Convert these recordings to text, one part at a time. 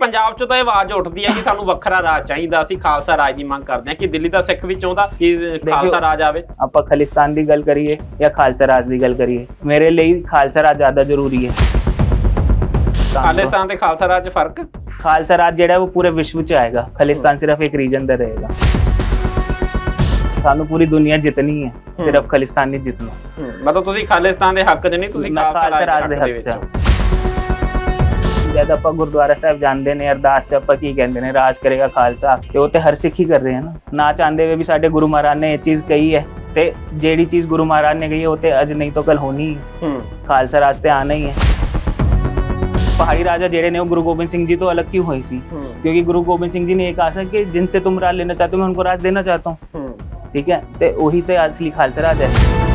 ਪੰਜਾਬ 'ਚ ਤਾਂ ਇਹ ਆਵਾਜ਼ ਉੱਠਦੀ ਹੈ ਕਿ ਸਾਨੂੰ ਵੱਖਰਾ ਰਾਜ ਚਾਹੀਦਾ। ਅਸੀਂ ਖਾਲਸਾ ਰਾਜ ਦੀ ਮੰਗ ਕਰਦੇ ਹਾਂ ਕਿ ਦਿੱਲੀ ਦਾ ਸਿੱਖ ਵੀ ਚਾਹੁੰਦਾ ਕਿ ਖਾਲਸਾ ਰਾਜ ਆਵੇ। ਆਪਾਂ ਖਾਲਿਸਤਾਨ ਦੀ ਗੱਲ ਕਰੀਏ ਜਾਂ ਖਾਲਸਾ ਰਾਜ ਦੀ ਗੱਲ ਕਰੀਏ? ਮੇਰੇ ਲਈ ਖਾਲਸਾ ਰਾਜ ਜ਼ਿਆਦਾ ਜ਼ਰੂਰੀ ਹੈ। ਖਾਲਿਸਤਾਨ ਤੇ ਖਾਲਸਾ ਰਾਜ 'ਚ ਫ਼ਰਕ? ਖਾਲਸਾ ਰਾਜ ਜਿਹੜਾ ਉਹ ਪੂਰੇ ਵਿਸ਼ਵ 'ਚ ਆਏਗਾ। ਖਾਲਿਸਤਾਨ ਸਿਰਫ ਇੱਕ ਰੀਜਨ ਦਾ ਰਹੇਗਾ। ਸਾਨੂੰ ਪੂਰੀ ਦੁਨੀਆ ਜਿੱਤਣੀ ਹੈ। ਸਿਰਫ ਖਾਲਿਸਤਾਨ ਨਹੀਂ ਜਿੱਤਣਾ। ਮਤਲਬ ਤੁਸੀਂ ਖਾਲਿਸਤਾਨ ਦੇ ਹੱਕ 'ਚ ਨਹੀਂ ਤੁਸੀਂ ਖਾਲਸਾ ਰਾਜ ਦੇ ਹੱਕ ਚ। ਜਦ ਆਪਾਂ ਗੁਰਦੁਆਰਾ ਸਾਹਿਬ ਜਾਂਦੇ ਨੇ ਅਰਦਾਸ ਚ ਆਪਾਂ ਕੀ ਕਹਿੰਦੇ ਨੇ ਰਾਜ ਕਰੇਗਾ ਖਾਲਸਾ ਤੇ ਉਹ ਤੇ ਹਰ ਸਿੱਖ ਹੀ ਕਰ ਰਹੇ ਹਨ ਨਾ ਨਾ ਚਾਹੁੰਦੇ ਹੋਏ ਵੀ ਸਾਡੇ ਗੁਰੂ ਮਹਾਰਾਜ ਨੇ ਇਹ ਚੀਜ਼ ਕਹੀ ਹੈ ਤੇ ਜਿਹੜੀ ਚੀਜ਼ ਗੁਰੂ ਮਹਾਰਾਜ ਨੇ ਕਹੀ ਹੈ ਉਹ ਤੇ ਅੱਜ ਨਹੀਂ ਤਾਂ ਕੱਲ ਹੋਣੀ ਹੈ ਹੂੰ ਖਾਲਸਾ ਰਾਜ ਤੇ ਆਣਾ ਹੀ ਹੈ ਪਹਾੜੀ ਰਾਜਾ ਜਿਹੜੇ ਨੇ ਉਹ ਗੁਰੂ ਗੋਬਿੰਦ ਸਿੰਘ जी तो अलग क्यों हुई सी ਹੂੰ क्योंकि गुरु गोबिंद सिंह जी ने ये कहा था कि जिनसे तुम राज लेना चाहते हो मैं उनको राज देना चाहता हूँ ਹੂੰ ठीक है ਤੇ ਉਹੀ ਤੇ ਅਸਲੀ ਖਾਲਸਾ ਰਾਜ ਹੈ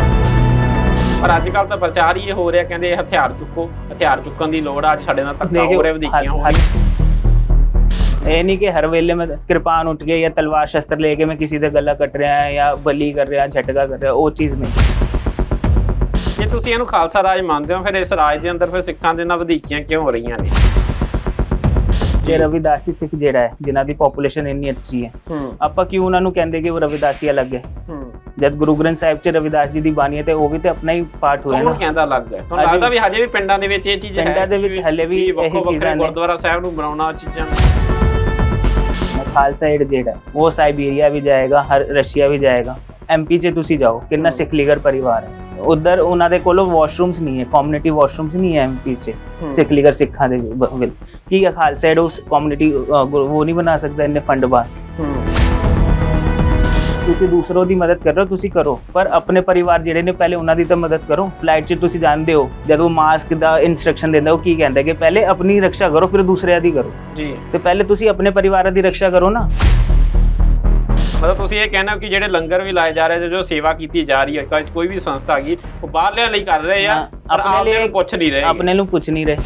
ਪਰ ਅੱਜ ਕੱਲ ਤਾਂ ਪ੍ਰਚਾਰ ਹੀ ਇਹ ਹੋ ਰਿਹਾ ਕਹਿੰਦੇ ਹਥਿਆਰ ਚੁੱਕੋ ਹਥਿਆਰ ਚੁੱਕਣ ਦੀ ਲੋੜ ਆ ਅੱਜ ਸਾਡੇ ਨਾਲ ਧੱਕਾ ਹੋ ਰਿਹਾ ਵਧੀਕੀਆਂ ਹੋ ਰਹੀਆਂ। ਇਹ ਨਹੀਂ ਕਿ ਹਰ ਵੇਲੇ ਮੈਂ ਕਿਰਪਾਨ ਉੱਠ ਕੇ ਜਾਂ ਤਲਵਾਰ ਸ਼ਸਤਰ ਲੈ ਕੇ ਮੈਂ ਕਿਸੇ ਦੇ ਗਲਾ ਕੱਟ ਰਿਹਾ ਜਾਂ ਬਲੀ ਕਰ ਰਿਹਾ ਝਟਕਾ ਕਰ ਰਿਹਾ ਉਹ ਚੀਜ਼ ਨਹੀਂ। ਜੇ ਤੁਸੀਂ ਇਹਨੂੰ ਖਾਲਸਾ ਰਾਜ ਮੰਨਦੇ ਹੋ ਫਿਰ ਇਸ ਰਾਜ ਦੇ ਅੰਦਰ ਫਿਰ ਸਿੱਖਾਂ ਦੇ ਨਾਲ ਵਧੀਕੀਆਂ ਕਿਉਂ ਹੋ ਰਹੀਆਂ ਨੇ? ਜੇ ਰਵਿਦਾਸੀ ਸਿੱਖ ਜਿਹੜਾ ਹੈ ਜਿਨ੍ਹਾਂ ਦੀ ਪੋਪੂਲੇਸ਼ਨ ਇੰਨੀ ਅੱਛੀ ਹੈ ਆਪਾਂ ਕਿਉਂ ਉਹਨਾਂ ਨੂੰ ਕਹਿੰਦੇ ਕਿ ਉਹ ਰਵਿਦਾਸੀ ਅਲੱਗ ਹੂੰ। ਜਦ ਗੁਰੂ ਗ੍ਰੰਥ ਸਾਹਿਬ 'ਚ ਰਵਿਦਾਸ ਜੀ ਦੀ ਬਾਣੀ ਹੈ ਤੇ ਉਹ ਵੀ ਤੇ ਆਪਣਾ ਹੀ ਪਾਠ ਹੋਇਆ ਨਾ ਕਹਿੰਦਾ ਲੱਗ ਹੈ? ਤੁਹਾਨੂੰ। ਲੱਗਦਾ ਵੀ ਹਜੇ ਵੀ ਪਿੰਡਾਂ ਦੇ ਵਿੱਚ ਇਹ ਚੀਜ਼ ਹੈ ਪਿੰਡਾਂ ਦੇ ਵਿੱਚ ਹਲੇ ਵੀ ਇਹੀ ਚੀਜ਼ਾਂ ਨੇ। ਗੁਰਦੁਆਰਾ ਸਾਹਿਬ ਨੂੰ ਬਣਾਉਣਾ ਚੀਜ਼ਾਂ ਖਾਲਸਾ ਏਡ ਜਿਹੜਾ ਉਹ ਸਾਈਬੀਰੀਆ ਵੀ ਜਾਏਗਾ ਹਰ ਰਸ਼ੀਆ ਵੀ ਜਾਏਗਾ। ਐਮਪੀ 'ਚ ਤੁਸੀਂ ਜਾਓ ਕਿੰਨਾ। ਸਿੱਖ ਲੀਗਰ ਪਰਿਵਾਰ ਹੈ। ਉਧਰ ਉਹਨਾਂ ਦੇ ਕੋਲ ਵਾਸ਼ਰੂਮਸ ਨਹੀਂ ਹੈ ਕਮਿਊਨਿਟੀ ਵਾਸ਼ਰੂਮਸ ਨਹੀਂ ਹੈ ਐਮਪੀ 'ਚ। ਸਿੱਖ ਲੀਗਰ ਸਿੱਖਾਂ ਦੇ ਕੀ ਹੈ ਖਾਲਸਾ ਏਡ ਉਸ ਕਮਿਊਨਿਟੀ ਉਹ ਨਹੀਂ ਬਣਾ ਸਕਦਾ ਇੰਨੇ ਫੰਡ ਬਾਹਰ ਤੁਸੀਂ ਦੂਸਰੋਂ ਦੀ ਮਦਦ ਕਰ ਰਹੇ ਹੋ ਤੁਸੀਂ ਕਰੋ। ਪਰ ਆਪਣੇ ਪਰਿਵਾਰ ਜਿਹੜੇ ਨੇ ਪਹਿਲੇ ਉਹਨਾਂ ਦੀ ਤਾਂ ਮਦਦ ਕਰੋ। ਫਲਾਈਟ 'ਚ ਤੁਸੀਂ ਜਾਣਦੇ ਹੋ ਜਦੋਂ ਮਾਸਕ ਦਾ ਇਨਸਟਰਕਸ਼ਨ ਦਿੰਦਾ ਉਹ ਕੀ ਕਹਿੰਦਾ ਕਿ ਪਹਿਲੇ ਆਪਣੀ ਰੱਖਿਆ ਕਰੋ ਫਿਰ ਦੂਸਰਿਆਂ ਦੀ ਕਰੋ। ਜੀ। ਤੇ ਪਹਿਲੇ ਤੁਸੀਂ ਆਪਣੇ ਪਰਿਵਾਰਾਂ ਦੀ ਰੱਖਿਆ ਕਰੋ ਨਾ। ਮਤਲਬ ਤੁਸੀਂ ਇਹ ਕਹਿਣਾ ਕਿ ਜਿਹੜੇ ਲੰਗਰ ਵੀ ਲਾਏ ਜਾ ਰਹੇ ਨੇ ਜੋ ਸੇਵਾ ਕੀਤੀ ਜਾ ਰਹੀ ਹੈ ਕੋਈ- ਵੀ ਸੰਸਥਾ ਹੈਗੀ ਉਹ ਬਾਹਰਲਿਆਂ ਲਈ ਕਰ ਰਹੇ ਆ ਪਰ ਆਪਣੇ ਲਈ- ਪੁੱਛ ਨਹੀਂ ਰਹੇ। ਆਪਣੇ ਨੂੰ ਪੁੱਛ ਨਹੀਂ ਰਹੇ।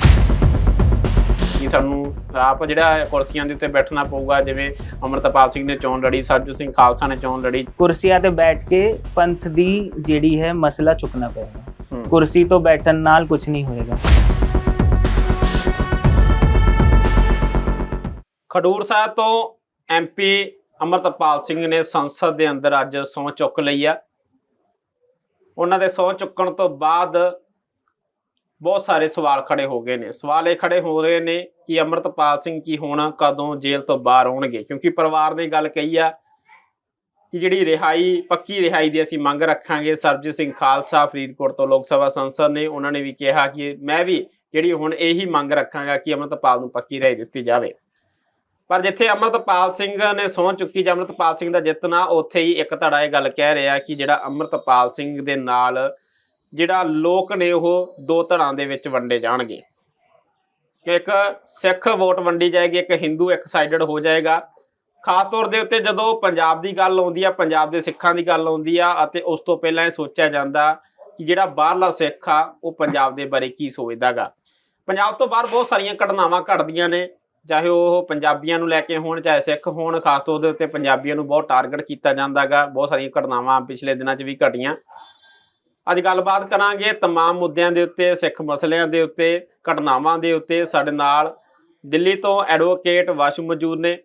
ਕਿ ਸਾਨੂੰ ਆਪ ਜਿਹੜਾ ਕੁਰਸੀਆਂ ਦੇ ਉੱਤੇ ਬੈਠਣਾ ਪਊਗਾ ਜਿਵੇਂ ਅਮਰਤਪਾਲ ਸਿੰਘ ਨੇ ਚੋਣ ਲੜੀ ਸਰਜੂ ਸਿੰਘ ਖਾਲਸਾ ਨੇ ਚੋਣ ਲੜੀ। ਕੁਰਸੀਆਂ ਤੇ ਬੈਠ ਕੇ ਪੰਥ ਦੀ ਜਿਹੜੀ ਹੈ ਮਸਲਾ ਚੁੱਕਣਾ ਪਏਗਾ। ਕੁਰਸੀ ਤੋਂ ਬੈਠਣ ਨਾਲ ਕੁਝ ਨਹੀਂ ਹੋਏਗਾ। ਖਡੂਰ ਸਾਹਿਬ ਤੋਂ ਐਮਪੀ ਅਮਰਤਪਾਲ ਸਿੰਘ ਨੇ ਸੰਸਦ ਦੇ ਅੰਦਰ ਅੱਜ ਸਹੁੰ ਚੁੱਕ ਲਈ ਆ। ਉਹਨਾਂ ਦੇ ਸਹੁੰ ਚੁੱਕਣ ਤੋਂ ਬਾਅਦ ਬਹੁਤ ਸਾਰੇ ਸਵਾਲ ਖੜੇ ਹੋ ਗਏ ਨੇ। ਸਵਾਲ ਇਹ ਖੜੇ ਹੋ ਰਹੇ ਨੇ ਕਿ ਅਮਰਤਪਾਲ ਸਿੰਘ ਕੀ ਹੁਣ ਕਦੋਂ ਜੇਲ੍ਹ ਤੋਂ ਬਾਹਰ ਆਉਣਗੇ? ਕਿਉਂਕਿ ਪਰਿਵਾਰ ਨੇ ਗੱਲ ਕਹੀ ਆ ਕਿ ਜਿਹੜੀ ਰਿਹਾਈ, ਪੱਕੀ ਰਿਹਾਈ ਦੀ ਅਸੀਂ ਮੰਗ ਰੱਖਾਂਗੇ, ਸਰਬਜੀਤ ਸਿੰਘ ਖਾਲਸਾ ਫਰੀਦਕੋਟ ਤੋਂ ਲੋਕ ਸਭਾ ਸੰਸਦ ਨੇ, ਉਹਨਾਂ ਨੇ ਵੀ ਕਿਹਾ ਕਿ ਮੈਂ ਵੀ ਜਿਹੜੀ ਹੁਣ ਇਹੀ ਮੰਗ ਰੱਖਾਂਗਾ ਕਿ ਅਮਰਤਪਾਲ ਨੂੰ ਪੱਕੀ ਰਿਹਾਈ ਦਿੱਤੀ ਜਾਵੇ। ਪਰ ਜਿੱਥੇ ਅਮਰਤਪਾਲ ਸਿੰਘ ਨੇ ਸਹੁੰ ਚੁੱਕੀ ਜਾਂ ਅਮਰਤਪਾਲ ਸਿੰਘ ਦਾ ਜਿੱਤਣਾ, ਉੱਥੇ ਹੀ ਇੱਕ ਧੜਾ ਇਹ ਗੱਲ ਕਹਿ ਰਿਹਾ ਕਿ ਜਿਹੜਾ ਅਮਰਤਪਾਲ ਸਿੰਘ ਦੇ ਨਾਲ ਜਿਹੜਾ ਲੋਕ ਨੇ ਉਹ ਦੋ ਧੜਾਂ ਦੇ ਵਿੱਚ ਵੰਡੇ ਜਾਣਗੇ। ਕਿ ਇੱਕ ਸਿੱਖ ਵੋਟ ਵੰਡੀ ਜਾਏਗੀ, ਇੱਕ ਹਿੰਦੂ ਇੱਕ ਸਾਈਡਡ ਹੋ ਜਾਏਗਾ। ਖਾਸ ਤੌਰ ਦੇ ਉੱਤੇ ਜਦੋਂ ਪੰਜਾਬ ਦੀ ਗੱਲ ਆਉਂਦੀ ਆ, ਪੰਜਾਬ ਦੇ ਸਿੱਖਾਂ ਦੀ ਗੱਲ ਆਉਂਦੀ ਆ ਅਤੇ ਉਸ ਤੋਂ ਪਹਿਲਾਂ ਇਹ ਸੋਚਿਆ ਜਾਂਦਾ ਕਿ ਜਿਹੜਾ ਬਾਹਰਲਾ ਸਿੱਖ ਆ, ਉਹ ਪੰਜਾਬ ਦੇ ਬਾਰੇ ਕੀ ਸੋਚਦਾਗਾ। ਪੰਜਾਬ ਤੋਂ ਬਾਹਰ ਬਹੁਤ ਸਾਰੀਆਂ ਘਟਨਾਵਾਂ ਘਟਦੀਆਂ ਨੇ, ਚਾਹੇ ਉਹ ਪੰਜਾਬੀਆਂ ਨੂੰ ਲੈ ਕੇ ਹੋਣ, ਚਾਹੇ ਸਿੱਖ ਹੋਣ, ਖਾਸ ਤੌਰ ਦੇ ਉੱਤੇ ਪੰਜਾਬੀਆਂ ਨੂੰ ਬਹੁਤ ਟਾਰਗੇਟ ਕੀਤਾ ਜਾਂਦਾਗਾ। ਬਹੁਤ ਸਾਰੀਆਂ ਘਟਨਾਵਾਂ ਪਿਛਲੇ ਦਿਨਾਂ 'ਚ ਵੀ ਘਟੀਆਂ। ਅੱਜ ਗੱਲਬਾਤ ਕਰਾਂਗੇ तमाम ਮੁੱਦਿਆਂ ਦੇ ਉੱਤੇ ਸਿੱਖ ਮਸਲਿਆਂ ਦੇ ਉੱਤੇ ਘਟਨਾਵਾਂ ਦੇ ਉੱਤੇ ਸਾਡੇ ਨਾਲ ਦਿੱਲੀ ਤੋਂ ਐਡਵੋਕੇਟ ਵਾਸ਼ੂ ਮੌਜੂਦ ਨੇ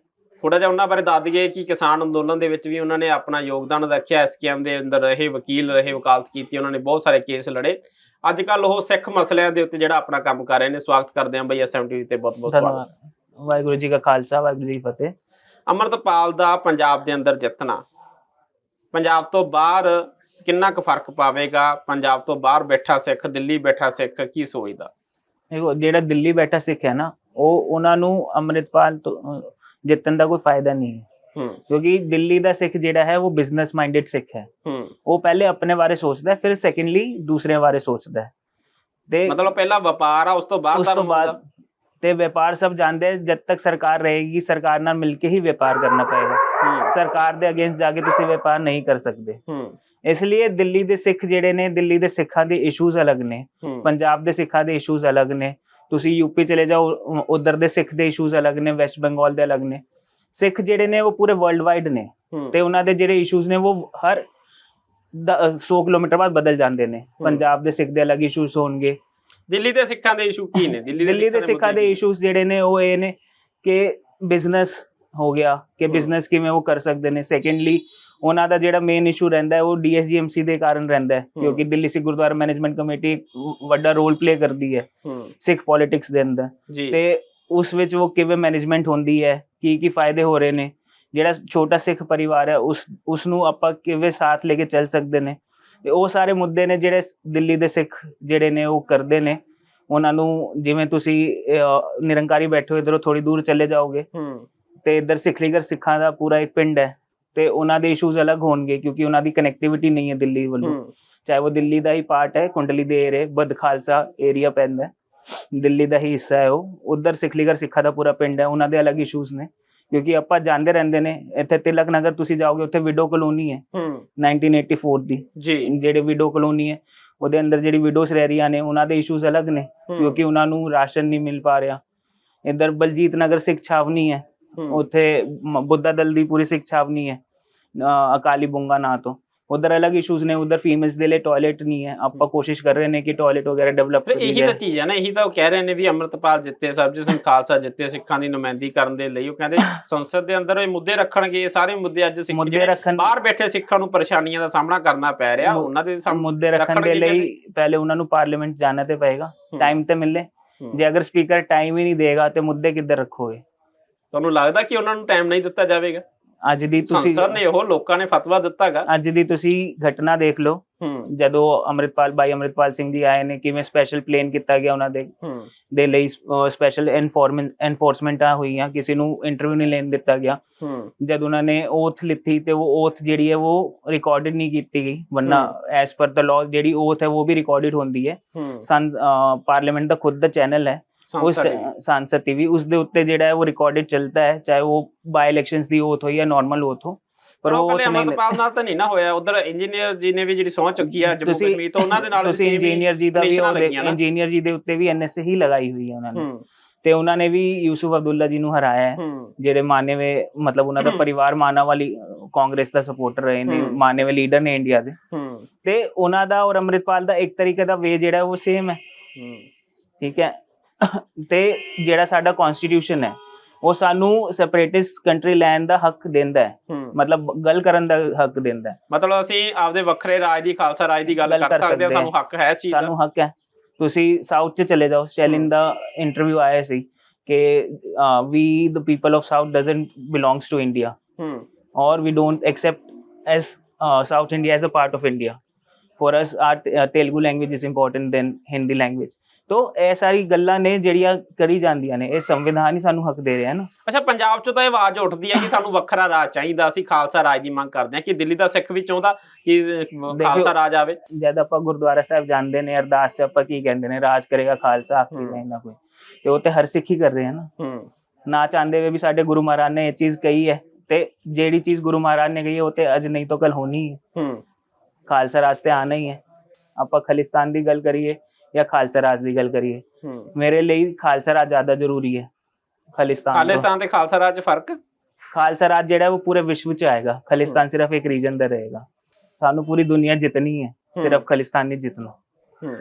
ਥੋੜਾ ਜਿਹਾ ਉਹਨਾਂ ਬਾਰੇ ਦੱਸ ਦਈਏ ਕਿ ਕਿਸਾਨ ਅੰਦੋਲਨ ਦੇ ਵਿੱਚ ਵੀ ਉਹਨਾਂ ਨੇ ਆਪਣਾ ਯੋਗਦਾਨ ਰੱਖਿਆ ਐਸਕੇਐਮ ਦੇ ਅੰਦਰ ਰਹੇ ਵਕੀਲ ਰਹੇ ਵਕਾਲਤ ਕੀਤੀ ਉਹਨਾਂ ਨੇ ਬਹੁਤ ਸਾਰੇ ਕੇਸ ਲੜੇ ਅੱਜ ਕੱਲ ਉਹ ਸਿੱਖ ਮਸਲਿਆਂ ਦੇ ਉੱਤੇ ਜਿਹੜਾ ਆਪਣਾ ਕੰਮ ਕਰ ਰਹੇ ਨੇ ਸਵਾਗਤ ਕਰਦੇ ਹਾਂ ਬਈ ਐਸਐਮ ਟੀਵੀ ਤੇ ਬਹੁਤ ਬਹੁਤ ਸਵਾਗਤ ਧੰਨਵਾਦ ਵਾਹਿਗੁਰੂ ਜੀ ਕਾ ਖਾਲਸਾ ਵਾਹਿਗੁਰੂ ਜੀ ਕੀ ਫਤਿਹ ਅਮਰਤਪਾਲ ਦਾ ਪੰਜਾਬ ਦੇ ਅੰਦਰ ਜਿੱਤਣਾ ਪੰਜਾਬ ਤੋਂ ਬਾਹਰ ਕਿੰਨਾ ਕੁ ਫ਼ਰਕ ਪਾਵੇਗਾ? ਪੰਜਾਬ ਤੋਂ ਬਾਹਰ ਬੈਠਾ ਸਿੱਖ ਦਿੱਲੀ ਬੈਠਾ ਸਿੱਖ ਕੀ ਸੋਚਦਾ? ਦੇਖੋ ਜਿਹੜਾ ਦਿੱਲੀ ਬੈਠਾ ਸਿੱਖ ਹੈ ਨਾ ਉਹ ਉਹਨਾਂ ਨੂੰ ਅੰਮ੍ਰਿਤਪਾਲ ਤੋਂ ਜਿੱਤਣ ਦਾ ਕੋਈ ਫਾਇਦਾ ਨਹੀਂ ਹੈ। ਕਿਉਂਕਿ ਦਿੱਲੀ ਦਾ ਸਿੱਖ ਜਿਹੜਾ ਹੈ ਉਹ ਬਿਜ਼ਨਸ ਮਾਈਂਡਡ ਸਿੱਖ ਹੈ। ਉਹ ਪਹਿਲੇ ਆਪਣੇ ਬਾਰੇ ਸੋਚਦਾ ਫਿਰ ਸੈਕੰਡਲੀ ਦੂਸਰੇ ਬਾਰੇ ਸੋਚਦਾ ਤੇ ਮਤਲਬ ਪਹਿਲਾਂ ਵਪਾਰ ਆ ਉਸ ਤੋਂ ਬਾਅਦ ਉਸ ਤੋਂ ਬਾਅਦ ਤੇ ਵਪਾਰ ਸਭ ਜਾਣਦੇ ਜਦ ਤੱਕ ਸਰਕਾਰ ਰਹੇਗੀ ਸਰਕਾਰ ਨਾਲ ਮਿਲ ਕੇ ਹੀ ਵਪਾਰ ਕਰਨਾ ਪਏਗਾ। ਸਰਕਾਰ ਦੇ ਅਗੇਂਸਟ ਜਾ ਕੇ ਤੁਸੀਂ ਵਪਾਰ ਨਹੀਂ ਕਰ ਸਕਦੇ। ਇਸ ਲਈ ਦਿੱਲੀ ਦੇ ਸਿੱਖ ਜਿਹੜੇ ਨੇ ਦਿੱਲੀ ਦੇ ਸਿੱਖਾਂ ਦੇ ਇਸ਼ੂਜ਼ ਅਲੱਗ ਨੇ। ਪੰਜਾਬ ਦੇ ਸਿੱਖਾਂ ਦੇ ਇਸ਼ੂਜ਼ ਅਲੱਗ ਨੇ। ਤੁਸੀਂ ਯੂਪੀ ਚਲੇ ਜਾਓ ਉਧਰ ਦੇ ਸਿੱਖ ਦੇ ਇਸ਼ੂਜ਼ ਅਲੱਗ ਨੇ ਵੈਸਟ ਬੰਗਾਲ ਦੇ ਅਲੱਗ ਨੇ। ਸਿੱਖ ਜਿਹੜੇ ਨੇ ਉਹ ਪੂਰੇ ਵਰਲਡ ਵਾਈਡ ਨੇ ਤੇ ਉਹਨਾਂ ਦੇ ਜਿਹੜੇ ਇਸ਼ੂਜ਼ ਨੇ ਉਹ ਹਰ 100 ਕਿਲੋਮੀਟਰ ਬਾਅਦ ਬਦਲ ਜਾਂਦੇ ਨੇ। ਪੰਜਾਬ ਦੇ ਸਿੱਖ ਦੇ ਅਲੱਗ ਇਸ਼ੂਜ਼ ਹੋਣਗੇ। ਦਿੱਲੀ ਦੇ ਸਿੱਖਾਂ ਦੇ ਇਸ਼ੂ ਕੀ ਨੇ? ਦਿੱਲੀ ਦੇ ਸਿੱਖਾਂ ਦੇ? ਇਸ਼ੂਜ਼ ਜਿਹੜੇ ਨੇ ਉਹ ਇਹ ਨੇ ਕਿ ਬਿਜ਼ਨਸ ਹੋ ਗਿਆ ਕਿ। ਬਿਜ਼ਨਸ ਕਿਵੇਂ ਉਹ ਕਰ ਸਕਦੇ ਨੇ? ਸੈਕੰਡਲੀ ਉਹਨਾਂ ਦਾ ਜਿਹੜਾ ਮੇਨ ਇਸ਼ੂ ਰਹਿੰਦਾ ਹੈ ਉਹ ਡੀਐਸਜੀਐਮਸੀ ਦੇ ਕਾਰਨ ਰਹਿੰਦਾ ਹੈ ਕਿਉਂਕਿ ਦਿੱਲੀ ਸਿੱਖ ਗੁਰਦੁਆਰਾ ਮੈਨੇਜਮੈਂਟ ਕਮੇਟੀ ਵੱਡਾ ਰੋਲ ਪਲੇ ਕਰਦੀ ਹੈ ਸਿੱਖ ਪੋਲਿਟਿਕਸ ਦੇ ਅੰਦਰ। ਤੇ ਉਸ ਵਿੱਚ ਉਹ ਕਿਵੇਂ ਮੈਨੇਜਮੈਂਟ ਹੁੰਦੀ ਹੈ ਕੀ ਕੀ ਫਾਇਦੇ ਹੋ ਰਹੇ ਨੇ? ਜਿਹੜਾ ਛੋਟਾ ਸਿੱਖ ਪਰਿਵਾਰ ਹੈ ਉਸ ਉਸ ਨੂੰ ਆਪਾਂ ਕਿਵੇਂ ਸਾਥ ਲੈ ਕੇ ਚੱਲ ਸਕਦੇ ਨੇ? ਤੇ ਉਹ ਸਾਰੇ ਮੁੱਦੇ ਨੇ ਜਿਹੜੇ ਦਿੱਲੀ ਦੇ ਸਿੱਖ ਜਿਹੜੇ ਨੇ ਉਹ ਕਰਦੇ ਨੇ। ਉਹਨਾਂ ਨੂੰ ਜਿਵੇਂ ਤੁਸੀਂ ਨਿਰੰਕਾਰੀ ਬੈਠੇ ਹੋ ਇਧਰੋਂ ਥੋੜੀ ਦੂਰ ਚਲੇ ਜਾਓਗੇ। ਤੇ ਇੱਧਰ ਸਿੱਖਲੀਗਰ ਸਿੱਖਾਂ ਦਾ ਪੂਰਾ ਇੱਕ ਪਿੰਡ ਹੈ ਤੇ ਉਹਨਾਂ ਦੇ ਇਸ਼ੂਜ਼ ਅਲੱਗ ਹੋਣਗੇ ਕਿਉਂਕਿ ਉਹਨਾਂ ਦੀ ਕਨੈਕਟੀਵਿਟੀ ਨਹੀਂ ਹੈ ਦਿੱਲੀ ਵੱਲੋਂ। ਚਾਹੇ ਉਹ ਦਿੱਲੀ ਦਾ ਹੀ ਪਾਰਟ ਹੈ ਕੁੰਡਲੀ ਦੇ ਏਰੇ ਬਦ ਖਾਲਸਾ ਏਰੀਆ ਪੈਂਦਾ। ਦਿੱਲੀ ਦਾ ਹੀ ਹਿੱਸਾ ਹੈ ਉਹ। ਉਧਰ ਸਿੱਖਲੀਗਰ ਸਿੱਖਾਂ ਦਾ ਪੂਰਾ ਪਿੰਡ ਹੈ ਉਹਨਾਂ ਦੇ ਅਲੱਗ ਇਸ਼ੂਜ਼ ਨੇ। ਕਿਉਂਕਿ ਆਪਾਂ ਜਾਂਦੇ ਰਹਿੰਦੇ ਨੇ ਇੱਥੇ ਤਿਲਕ ਨਗਰ ਤੁਸੀਂ ਜਾਓਗੇ ਉੱਥੇ ਵਿਡੋ ਕਲੋਨੀ ਹੈ। ਹੂੰ। 1984 ਦੀ। ਜੀ। ਜਿਹੜੇ ਵਿਡੋ ਕਲੋਨੀ ਹੈ ਉਹਦੇ ਅੰਦਰ ਜਿਹੜੀ ਵਿਡੋਸ ਰਹਿ ਰਹੀਆਂ ਨੇ ਉਹਨਾਂ ਦੇ ਇਸ਼ੂਜ਼ ਅਲੱਗ ਨੇ। ਕਿਉਂਕਿ ਉਹਨਾਂ ਨੂੰ ਰਾਸ਼ਨ ਨਹੀਂ ਮਿਲ ਪਾ ਰਿਹਾ। ਇੱਧਰ ਬਲਜੀਤ ਨਗਰ ਸਿੱਖ ਛਾਵਨੀ ਹੂੰ, ਉੱਥੇ ਬੁੱਧਾ ਦਲ ਦੀ ਪੂਰੀ ਸਿੱਖ ਛਾਵਨੀ ਹੈ ਅਕਾਲੀ ਬੁੰਗਾ ਨਾਂ ਤੋਂ। ਉਧਰ ਅਲੱਗ ਇਸ਼ੂਜ਼ ਨੇ ਉਧਰ ਫੀਮੇਲਸ ਦੇ ਲਈ ਟਾਇਲਟ ਨਹੀਂ ਹੈ। ਆਪਾਂ ਕੋਸ਼ਿਸ਼ ਕਰ ਰਹੇ ਨੇ ਕਿ ਟਾਇਲਟ ਵਗੈਰਾ ਡਿਵੈਲਪ ਤੇ ਇਹੀ ਤਾਂ ਚੀਜ਼ ਹੈ ਨਾ ਇਹੀ ਤਾਂ ਉਹ ਕਹਿ ਰਹੇ ਨੇ ਵੀ ਅੰਮ੍ਰਿਤਪਾਲ ਜਿੱਤੇ ਸਰਬਜੀਤ ਸਿੰਘ ਖਾਲਸਾ ਜਿੱਤੇ ਸਿੱਖਾਂ ਦੀ ਨੁਮਾਇੰਦਗੀ ਕਰਨ ਦੇ ਲਈ। ਉਹ ਕਹਿੰਦੇ ਸੰਸਦ ਦੇ ਅੰਦਰ ਇਹ ਮੁੱਦੇ ਰੱਖਣਗੇ ਇਹ ਸਾਰੇ ਮੁੱਦੇ ਅੱਜ ਸਿੱਖ ਜਿਹੜੇ ਬਾਹਰ ਬੈਠੇ ਸਿੱਖਾਂ ਨੂੰ ਪਰੇਸ਼ਾਨੀਆਂ ਦਾ ਸਾਹਮਣਾ ਕਰਨਾ ਪੈ ਰਿਹਾ ਉਹਨਾਂ ਦੇ ਮੁੱਦੇ ਰੱਖਣ ਦੇ ਲਈ ਪਹਿਲੇ ਉਹਨਾਂ ਨੂੰ ਪਾਰਲੀਮੈਂਟ ਜਾਣਾ ਤੇ ਪਏਗਾ। ਟਾਈਮ ਤੇ ਮਿਲੇ। ਜੇ ਅਗਰ ਸਪੀਕਰ ਟਾਈਮ ਹੀ ਨਹੀਂ ਦੇਗਾ ਤੇ ਮੁੱਦੇ ਕਿੱਧਰ ਰੱਖੋਗੇ? ਤੁਹਾਨੂੰ ਲੱਗਦਾ ਕਿ ਉਹਨਾਂ ਨੂੰ ਟਾਈਮ ਨਹੀਂ ਦਿੱਤਾ ਜਾਵੇਗਾ? ਅੱਜ ਦੀ ਤੁਸੀਂ ਸੰਸਦ ਨੇ ਉਹ ਲੋਕਾਂ ਨੇ ਫਤਵਾ ਦਿੱਤਾਗਾ। ਅੱਜ ਦੀ ਤੁਸੀਂ ਘਟਨਾ ਦੇਖ ਲਓ। ਜਦੋਂ ਅੰਮ੍ਰਿਤਪਾਲ ਭਾਈ ਅੰਮ੍ਰਿਤਪਾਲ ਸਿੰਘ ਜੀ ਆਏ ਨੇ ਕਿਵੇਂ ਸਪੈਸ਼ਲ ਪਲੇਨ ਕੀਤਾ ਗਿਆ ਉਹਨਾਂ ਦੇ ਦੇ ਲਈ ਸਪੈਸ਼ਲ ਐਨਫੋਰਸਮੈਂਟਾਂ ਹੋਈਆਂ ਕਿਸੇ ਨੂੰ ਇੰਟਰਵਿਊ ਨਹੀਂ ਲੈਣ ਦਿੱਤਾ ਗਿਆ। ਜਦ ਉਹਨਾਂ ਨੇ ਓਥ ਲਿੱਤੀ ਤੇ ਉਹ ਓਥ ਜਿਹੜੀ ਹੈ ਉਹ ਰਿਕਾਰਡਡ ਨਹੀਂ ਕੀਤੀ ਗਈ। ਵਰਨਾ ਐਸ ਪਰ ਦ ਲਾਅ ਜਿਹੜੀ ਓਥ ਹੈ ਉਹ ਵੀ ਰਿਕਾਰਡਡ ਹੁੰਦੀ ਹੈ। ਹੂੰ। ਸੰ ਪਾਰਲੀਮੈਂਟ ਦਾ ਖੁਦ ਦਾ ਚੈਨਲ ਹੈ। ਉਸ। ਸੰਸਦ ਟੀਵੀ ਉਸ ਦੇ ਉੱਤੇ ਜਿਹੜਾ ਹੈ ਉਹ ਰਿਕਾਰਡਡ ਚੱਲਦਾ ਹੈ ਚਾਹੇ ਉਹ ਬਾਈ ਇਲੈਕਸ਼ਨਸ ਦੀ ਓਥ ਹੋ ਜਾਂ ਨਾਰਮਲ ਓਥ ਹੋ ਪਰ ਉਹ ਨਹੀਂ ਅੰਮ੍ਰਿਤਪਾਲ ਨਾਲ ਤਾਂ ਨਹੀਂ ਨਾ ਹੋਇਆ। ਉਧਰ ਇੰਜੀਨੀਅਰ ਜੀ ਨੇ ਵੀ ਜਿਹੜੀ ਸਹੁੰ ਚੁੱਕੀ ਆ ਜੰਮੂ ਕਸ਼ਮੀਰ ਤੋਂ ਉਹਨਾਂ ਦੇ ਨਾਲ ਤੁਸੀਂ ਇੰਜੀਨੀਅਰ ਜੀ ਦਾ ਵੀ। ਇੰਜੀਨੀਅਰ ਜੀ ਦੇ ਉੱਤੇ ਵੀ ਐਨਐਸਏ ਹੀ ਲਗਾਈ ਹੋਈ ਹੈ ਉਹਨਾਂ ਨੇ। ਤੇ ਉਹਨਾਂ ਨੇ ਵੀ ਯੂਸੁਫ ਅਬਦੁੱਲਾ ਜੀ ਨੂੰ ਹਰਾਇਆ ਹੈ ਜਿਹੜੇ ਮਾਨੇਵੇ ਮਤਲਬ ਉਹਨਾਂ ਦਾ ਪਰਿਵਾਰ ਮਾਨਾ ਵਾਲੀ ਕਾਂਗਰਸ ਦਾ ਸਪੋਰਟਰ ਰਹੇ ਨੇ। ਮਾਨੇਵੇ ਲੀਡਰ ਨੇ ਇੰਡੀਆ ਦੇ। ਤੇ ਉਹਨਾਂ ਦਾ ਔਰ ਅੰਮ੍ਰਿਤਪਾਲ ਦਾ ਇੱਕ ਤਰੀਕੇ ਦਾ ਵੇ ਜਿਹੜਾ ਉਹ ਸੇਮ ਹੂੰ। ਠੀਕ ਹੈ। ਤੇ ਜਿਹੜਾ ਸਾਡਾ ਕਨਸਟੀਟਿਊਸ਼ਨ ਹੈ ਉਹ ਸਾਨੂੰ ਸੈਪਰੇਟਿਸਟ ਕੰਟਰੀ ਲੈਣ ਦਾ ਹੱਕ ਦਿੰਦਾ ਹੈ। ਮਤਲਬ ਗੱਲ ਕਰਨ ਦਾ ਹੱਕ ਦਿੰਦਾ ਹੈ। ਮਤਲਬ ਅਸੀਂ ਆਪਦੇ ਵੱਖਰੇ ਰਾਜ ਦੀ ਖਾਲਸਾ ਰਾਜ ਦੀ ਗੱਲ ਕਰ ਸਕਦੇ ਹਾਂ ਸਾਨੂੰ ਹੱਕ ਹੈ ਇਸ ਚੀਜ਼ ਦਾ। ਸਾਨੂੰ ਹੱਕ ਹੈ। ਤੁਸੀਂ ਸਾਊਥ ਚ ਚਲੇ ਜਾਓ ਸਟੈਲਿਨ ਦਾ ਇੰਟਰਵਿਊ ਆਇਆ ਸੀ ਕਿ we the people of south doesn't belongs to India ਹੂੰ। or we don't accept as uh, South India as a part of India. For us, our uh, Telugu language is important than Hindi language. ਤੋ ਇਹ ਸਾਰੀ ਗੱਲਾਂ ਨੇ ਜਿਹੜੀਆਂ ਕਰੀ ਜਾਂਦੀਆਂ ਨੇ ਇਹ ਸੰਵਿਧਾਨ ਹੀ ਸਾਨੂੰ ਹੱਕ ਦੇ ਰਿਹਾ ਨਾ। ਅੱਛਾ ਪੰਜਾਬ 'ਚ ਤਾਂ ਇਹ ਆਵਾਜ਼ ਉੱਠਦੀ ਹੈ ਕਿ ਸਾਨੂੰ ਵੱਖਰਾ ਰਾਜ ਚਾਹੀਦਾ ਅਸੀਂ ਖਾਲਸਾ ਰਾਜ ਦੀ ਮੰਗ ਕਰਦੇ ਹਾਂ ਕਿ ਦਿੱਲੀ ਦਾ ਸਿੱਖ ਵੀ ਚਾਹੁੰਦਾ ਕਿ ਖਾਲਸਾ ਰਾਜ ਆਵੇ। ਜਦ ਆਪਾਂ ਗੁਰਦੁਆਰਾ ਸਾਹਿਬ ਜਾਂਦੇ ਨੇ ਅਰਦਾਸ ਚ ਆਪਾਂ ਕੀ ਕਹਿੰਦੇ ਨੇ ਰਾਜ ਕਰੇਗਾ ਖਾਲਸਾ ਆਖੀ ਹਮ। ਨਹੀਂ ਨਾ ਕੋਈ। ਤੇ ਉਹ ਤੇ ਹਰ ਸਿੱਖ ਹੀ ਕਰ ਰਹੇ ਹਨ ਨਾ। ਹੂੰ। ਨਾ ਚਾਹੁੰਦੇ ਹੋਏ ਵੀ ਸਾਡੇ ਗੁਰੂ ਮਹਾਰਾਜ ਨੇ ਇਹ ਚੀਜ਼ ਕਹੀ ਹੈ ਤੇ ਜਿਹੜੀ ਚੀਜ਼ ਗੁਰੂ ਮਹਾਰਾਜ ਨੇ ਕਹੀ ਉਹ ਤੇ ਅੱਜ ਨਹੀਂ ਤਾਂ ਕੱਲ ਹੋਣੀ ਹੈ। ਹੂੰ। ਖਾਲਸਾ ਰਾਜ ਤੇ ਆਣਾ ਹੀ ਹੈ। ਆਪਾਂ ਖਾਲਿਸਤਾਨ ਦੀ ਗੱਲ ਕਰੀਏ ਜਾਂ ਖਾਲਸਾ ਰਾਜ ਦੀ ਗੱਲ ਕਰੀਏ। ਮੇਰੇ ਲਈ ਖਾਲਸਾ ਰਾਜ ਜ਼ਿਆਦਾ ਜ਼ਰੂਰੀ ਹੈ। ਖਾਲਿਸਤਾਨ। ਖਾਲਿਸਤਾਨ ਤੇ ਖਾਲਸਾ ਰਾਜ 'ਚ ਫ਼ਰਕ? ਖਾਲਸਾ ਰਾਜ ਜਿਹੜਾ ਉਹ ਪੂਰੇ ਵਿਸ਼ਵ ਚ ਆਏਗਾ। ਖਾਲਿਸਤਾਨ ਸਿਰਫ ਇੱਕ ਰੀਜਨ ਦਾ ਰਹੇਗਾ। ਸਾਨੂੰ ਪੂਰੀ ਦੁਨੀਆ ਜਿੱਤਣੀ ਹੈ। ਸਿਰਫ ਖਾਲਿਸਤਾਨ ਨਹੀਂ ਜਿੱਤਣਾ।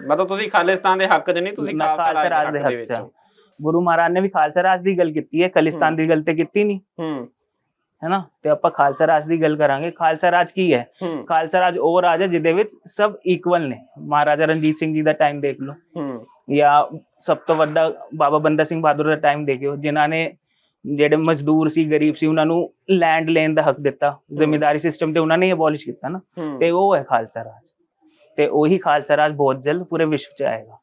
ਮਤਲਬ ਤੁਸੀਂ ਖਾਲਿਸਤਾਨ ਦੇ ਹੱਕ 'ਚ ਨਹੀਂ ਤੁਸੀਂ ਖਾਲਸਾ ਰਾਜ ਦੇ ਹੱਕ ਚ। ਗੁਰੂ ਮਹਾਰਾਜ ਨੇ ਵੀ ਖਾਲਸਾ ਰਾਜ ਦੀ ਗੱਲ ਕੀਤੀ ਹੈ। ਖਾਲਿਸਤਾਨ। ਦੀ ਗੱਲ ਤੇ ਕੀਤੀ ਨਹੀਂ। ਹੂੰ ਹੈ ਨਾ ਤੇ ਆਪਾਂ ਖਾਲਸਾ ਰਾਜ ਦੀ ਗੱਲ ਕਰਾਂਗੇ। ਖਾਲਸਾ ਰਾਜ ਕੀ ਹੈ? ਖਾਲਸਾ ਰਾਜ ਉਹ ਰਾਜ ਹੈ ਜਿਹਦੇ ਵਿੱਚ ਸਭ ਇਕੁਅਲ ਨੇ। ਮਹਾਰਾਜਾ ਰਣਜੀਤ ਸਿੰਘ ਜੀ ਦਾ ਟਾਈਮ ਦੇਖ ਲਓ। ਜਾਂ ਸਭ ਤੋਂ ਵੱਡਾ ਬਾਬਾ ਬੰਦਾ ਸਿੰਘ ਬਹਾਦਰ ਦਾ ਟਾਈਮ ਦੇਖਿਓ ਜਿਨ੍ਹਾਂ ਨੇ ਜਿਹੜੇ ਮਜ਼ਦੂਰ ਸੀ ਗਰੀਬ ਸੀ ਉਹਨਾਂ ਨੂੰ ਲੈਂਡ ਲੈਣ ਦਾ ਹੱਕ ਦਿੱਤਾ। ਜ਼ਿਮੀਦਾਰੀ ਸਿਸਟਮ ਤੇ ਉਹਨਾਂ ਨੇ ਅਬੋਲਿਸ਼ ਕੀਤਾ ਨਾ। ਤੇ ਉਹ ਹੈ ਖਾਲਸਾ ਰਾਜ। ਤੇ ਉਹੀ ਖਾਲਸਾ ਰਾਜ ਬਹੁਤ ਜਲਦ ਪੂਰੇ ਵਿਸ਼ਵ ਚ ਆਏਗਾ।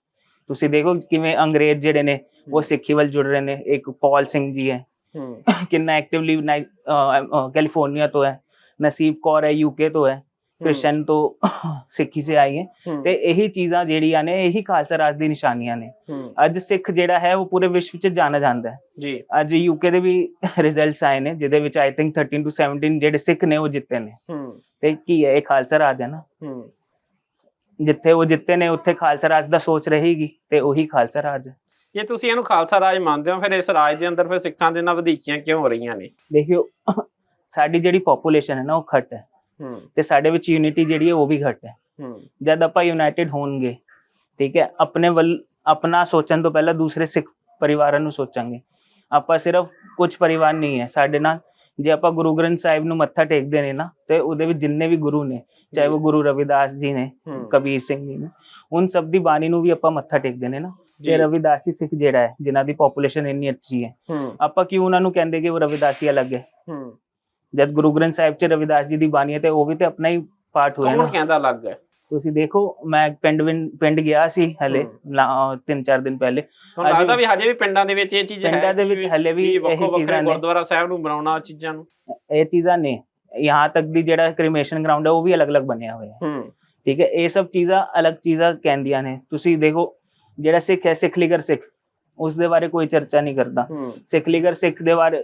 ਤੁਸੀਂ ਦੇਖੋ ਕਿਵੇਂ ਅੰਗਰੇਜ਼ ਜਿਹੜੇ ਨੇ ਉਹ ਸਿੱਖੀ ਵੱਲ ਜੁੜ ਰਹੇ ਨੇ। ਇੱਕ ਪੌਲ ਸਿੰਘ ਜੀ ਹੂੰ। ਕਿੰਨਾ ਐਕਟਿਵਲੀ ਕੈਲੀਫੋਰਨੀਆ ਤੋਂ ਹੈ ਨਸੀਬ ਕੌਰ ਹੈ ਯੂਕੇ ਤੋਂ ਹੈ ਕ੍ਰਿਸ਼ਨ ਤੋਂ ਸਿੱਖੀ ਸੇ ਆਈ ਹੈ। ਤੇ ਇਹੀ ਚੀਜ਼ਾਂ ਜਿਹੜੀਆਂ ਨੇ ਇਹੀ ਖਾਲਸਾ ਰਾਜ ਦੀ ਨਿਸ਼ਾਨੀਆਂ ਨੇ। ਅੱਜ ਸਿੱਖ ਜਿਹੜਾ ਹੈ ਉਹ ਪੂਰੇ ਵਿਸ਼ਵ ਚ ਜਾਣਿਆ ਜਾਂਦਾ ਹੈ। ਜੀ। ਅੱਜ ਯੂਕੇ ਦੇ ਵੀ ਰਿਜ਼ਲਟਸ ਆਏ ਨੇ ਜਿਹਦੇ ਵਿੱਚ ਆਈ ਥਿੰਕ 13 ਤੋਂ 17 ਜਿਹੜੇ ਸਿੱਖ ਨੇ ਉਹ ਜਿੱਤੇ ਨੇ। ਤੇ ਕੀ ਹੈ ਇਹ ਖਾਲਸਾ ਰਾਜ ਹੈ ਨਾ। ਜਿੱਥੇ ਉਹ ਜਿੱਤੇ ਨੇ ਉੱਥੇ ਖਾਲਸਾ ਰਾਜ ਦਾ ਸੋਚ ਰਹੇਗੀ ਤੇ ਉਹੀ ਖਾਲਸਾ ਰਾਜ ਹੈ। ਜੇ ਤੁਸੀਂ ਇਹਨੂੰ ਖਾਲਸਾ ਰਾਜ ਮੰਨਦੇ ਹੋ ਫਿਰ ਇਸ ਰਾਜ ਦੇ ਅੰਦਰ ਫਿਰ ਸਿੱਖਾਂ ਦੇ ਨਾਲ ਵਧੀਕੀਆਂ ਕਿਉਂ ਹੋ ਰਹੀਆਂ ਨੇ? ਦੇਖਿਓ ਸਾਡੀ ਜਿਹੜੀ ਪੋਪੂਲੇਸ਼ਨ ਹੈ ਨਾ ਉਹ ਘੱਟ ਹੈ। ਤੇ ਸਾਡੇ ਵਿੱਚ ਯੂਨਿਟੀ ਜਿਹੜੀ ਹੈ ਉਹ ਵੀ ਘੱਟ ਹੈ। ਜਦ ਆਪਾਂ ਯੂਨਾਈਟਿਡ ਹੋਣਗੇ ਠੀਕ ਹੈ ਆਪਣੇ ਵੱਲ ਆਪਣਾ ਸੋਚਣ ਤੋਂ ਪਹਿਲਾਂ ਦੂਸਰੇ ਸਿੱਖ ਪਰਿਵਾਰਾਂ ਨੂੰ ਸੋਚਾਂਗੇ। ਆਪਾਂ ਸਿਰਫ ਕੁਝ ਪਰਿਵਾਰ ਨਹੀਂ ਹੈ ਸਾਡੇ ਨਾਲ ਜੇ ਆਪਾਂ ਗੁਰੂ ਗ੍ਰੰਥ ਸਾਹਿਬ ਨੂੰ ਮੱਥਾ ਟੇਕਦੇ ਨੇ ਨਾ ਤੇ ਉਹਦੇ ਵਿੱਚ ਜਿੰਨੇ ਵੀ ਗੁਰੂ ਨੇ ਚਾਹੇ ਉਹ ਗੁਰੂ ਰਵਿਦਾਸ ਜੀ ਨੇ ਕਬੀਰ ਸਿੰਘ ਜੀ ਨੇ ਉਨ ਸਭ ਦੀ ਬਾਣੀ ਨੂੰ ਵੀ ਆਪਾਂ ਮੱਥਾ ਟੇਕਦੇ ਨੇ ਨਾ। ਜੀ। ਰਵਿਦਾਸੀ ਸਿੱਖ ਜਿਹੜਾ ਹੈ ਜਿਨ੍ਹਾਂ ਦੀ ਪੋਪੂਲੇਸ਼ਨ ਇੰਨੀ ਅੱਛੀ ਹੈ ਆਪਾਂ ਕਿਉਂ ਉਹਨਾਂ ਨੂੰ ਕਹਿੰਦੇ ਕਿ ਉਹ ਰਵਿਦਾਸੀ ਅਲੱਗ ਹੈ? ਜਦ ਗੁਰੂ ਗ੍ਰੰਥ ਸਾਹਿਬ 'ਚ ਰਵਿਦਾਸ ਜੀ ਦੀ ਬਾਣੀ ਹੈ ਤੇ ਉਹ ਵੀ ਤੇ ਆਪਣਾ ਹੀ ਪਾਠ ਹੋਇਆ ਕੌਣ ਕਹਿੰਦਾ ਅਲੱਗ ਹੈ? ਤੁਸੀਂ ਦੇਖੋ ਮੈਂ ਪਿੰਡ ਪਿੰਡ ਗਿਆ ਸੀ ਹਲੇ ਹੂੰ। ਤਿੰਨ ਚਾਰ ਦਿਨ ਪਹਿਲੇ। ਤੁਹਾਨੂੰ ਲੱਗਦਾ ਵੀ ਹਜੇ ਵੀ ਪਿੰਡਾਂ ਦੇ ਵਿੱਚ ਇਹ ਚੀਜ਼ ਹੈ ਪਿੰਡਾਂ ਦੇ ਵਿੱਚ ਹਲੇ ਵੀ ਇਹੀ ਚੀਜ਼ਾਂ ਨੇ। ਗੁਰਦੁਆਰਾ ਸਾਹਿਬ ਨੂੰ ਬਣਾਉਣਾ ਚੀਜ਼ਾਂ ਨੂੰ? ਇਹ ਚੀਜ਼ਾਂ ਨੇ। यहाँ ਤੱਕ ਦੀ ਜਿਹੜਾ ਕ੍ਰੀਮੇਸ਼ਨ ਗਰਾਊਂਡ ਹੈ ਉਹ ਵੀ ਅਲੱਗ-ਅਲੱਗ ਬਣਿਆ ਹੋਇਆ ਹੂੰ। ਠੀਕ ਹੈ ਇਹ ਸਭ ਚੀਜ਼ਾਂ ਅਲੱਗ ਚੀਜ਼ਾਂ ਕਹਿੰਦੀਆਂ ਨੇ। ਤੁਸੀਂ ਦੇਖੋ ਜਿਹੜਾ ਸਿੱਖ ਹੈ ਸਿੱਖ ਲੀਗਰ ਸਿੱਖ ਉਸ ਦੇ ਬਾਰੇ ਕੋਈ ਚਰਚਾ ਨਹੀਂ ਕਰਦਾ। ਸਿੱਖ ਲੀਗਰ ਸਿੱਖ ਦੇ ਬਾਰੇ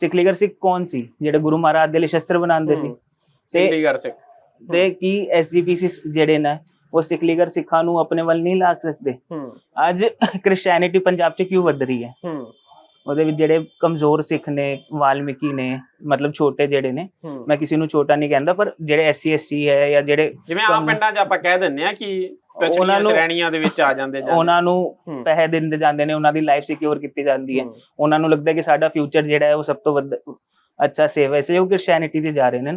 ਸਿੱਖ ਲੀਗਰ ਸਿੱਖ ਕੌਣ ਸੀ? ਜਿਹੜੇ ਗੁਰੂ ਮਹਾਰਾਜ ਦੇ ਲਈ ਸ਼ਸਤਰ ਬਣਾਉਂਦੇ ਸੀ। ਤੇ ਚੰਡੀਗੜ੍ਹ ਸਿੱਖ। ਤੇ ਕੀ ਐਸਜੀਪੀਸੀ ਜਿਹੜੇ ਨੇ ਉਹ ਸਿੱਖ ਲੀਗਰ ਸਿੱਖਾਂ ਨੂੰ ਆਪਣੇ ਵੱਲ ਨਹੀਂ ਲਾ ਸਕਦੇ। ਅੱਜ ਕ੍ਰਿਸਚੀਅਨਿਟੀ ਪੰਜਾਬ 'ਚ ਕਿਉਂ ਵੱਧ ਰਹੀ ਹੈ? ਉਹਦੇ ਵਿੱਚ ਜਿਹੜੇ ਕਮਜ਼ੋਰ ਸਿੱਖ ਨੇ ਵਾਲਮੀਕੀ ਨੇ ਮਤਲਬ ਛੋਟੇ ਜਿਹੜੇ ਨੇ ਮੈਂ ਕਿਸੇ ਨੂੰ ਛੋਟਾ ਨਹੀਂ ਕਹਿੰਦਾ ਪਰ ਜਿਹੜੇ ਐਸਸੀ ਐਸਟੀ ਹੈ ਜਾਂ ਜਿਹੜੇ ਜਿਵੇਂ ਕਮ- ਪਿੰਡਾਂ 'ਚ ਆਪਾਂ ਕਹਿ ਦਿੰਦੇ ਆ ਕਿ ਉਹਨਾਂ ਨੂੰ ਸ਼੍ਰੇਣੀਆਂ ਦੇ ਵਿੱਚ ਆ ਜਾਂਦੇ ਜਾਂਦੇ ਉਹਨਾਂ ਨੂੰ ਪੈਸੇ ਦਿੰਦੇ ਜਾਂਦੇ ਨੇ ਉਹਨਾਂ ਦੀ ਲਾਈਫ ਸਿਕਿਉਰ ਕੀਤੀ ਜਾਂਦੀ ਹੈ। ਉਹਨਾਂ ਨੂੰ ਲੱਗਦਾ ਕਿ ਸਾਡਾ ਫਿਊਚਰ ਜਿਹੜਾ ਹੈ ਉਹ ਸਭ ਤੋਂ ਵੱਧ ਅੱਛਾ ਸੇਵ ਹੈ। ਸੇ ਉਹ ਕ੍ਰਿਸਚੀਅਨਿਟੀ ਤੇ ਜਾ ਰਹੇ ਨੇ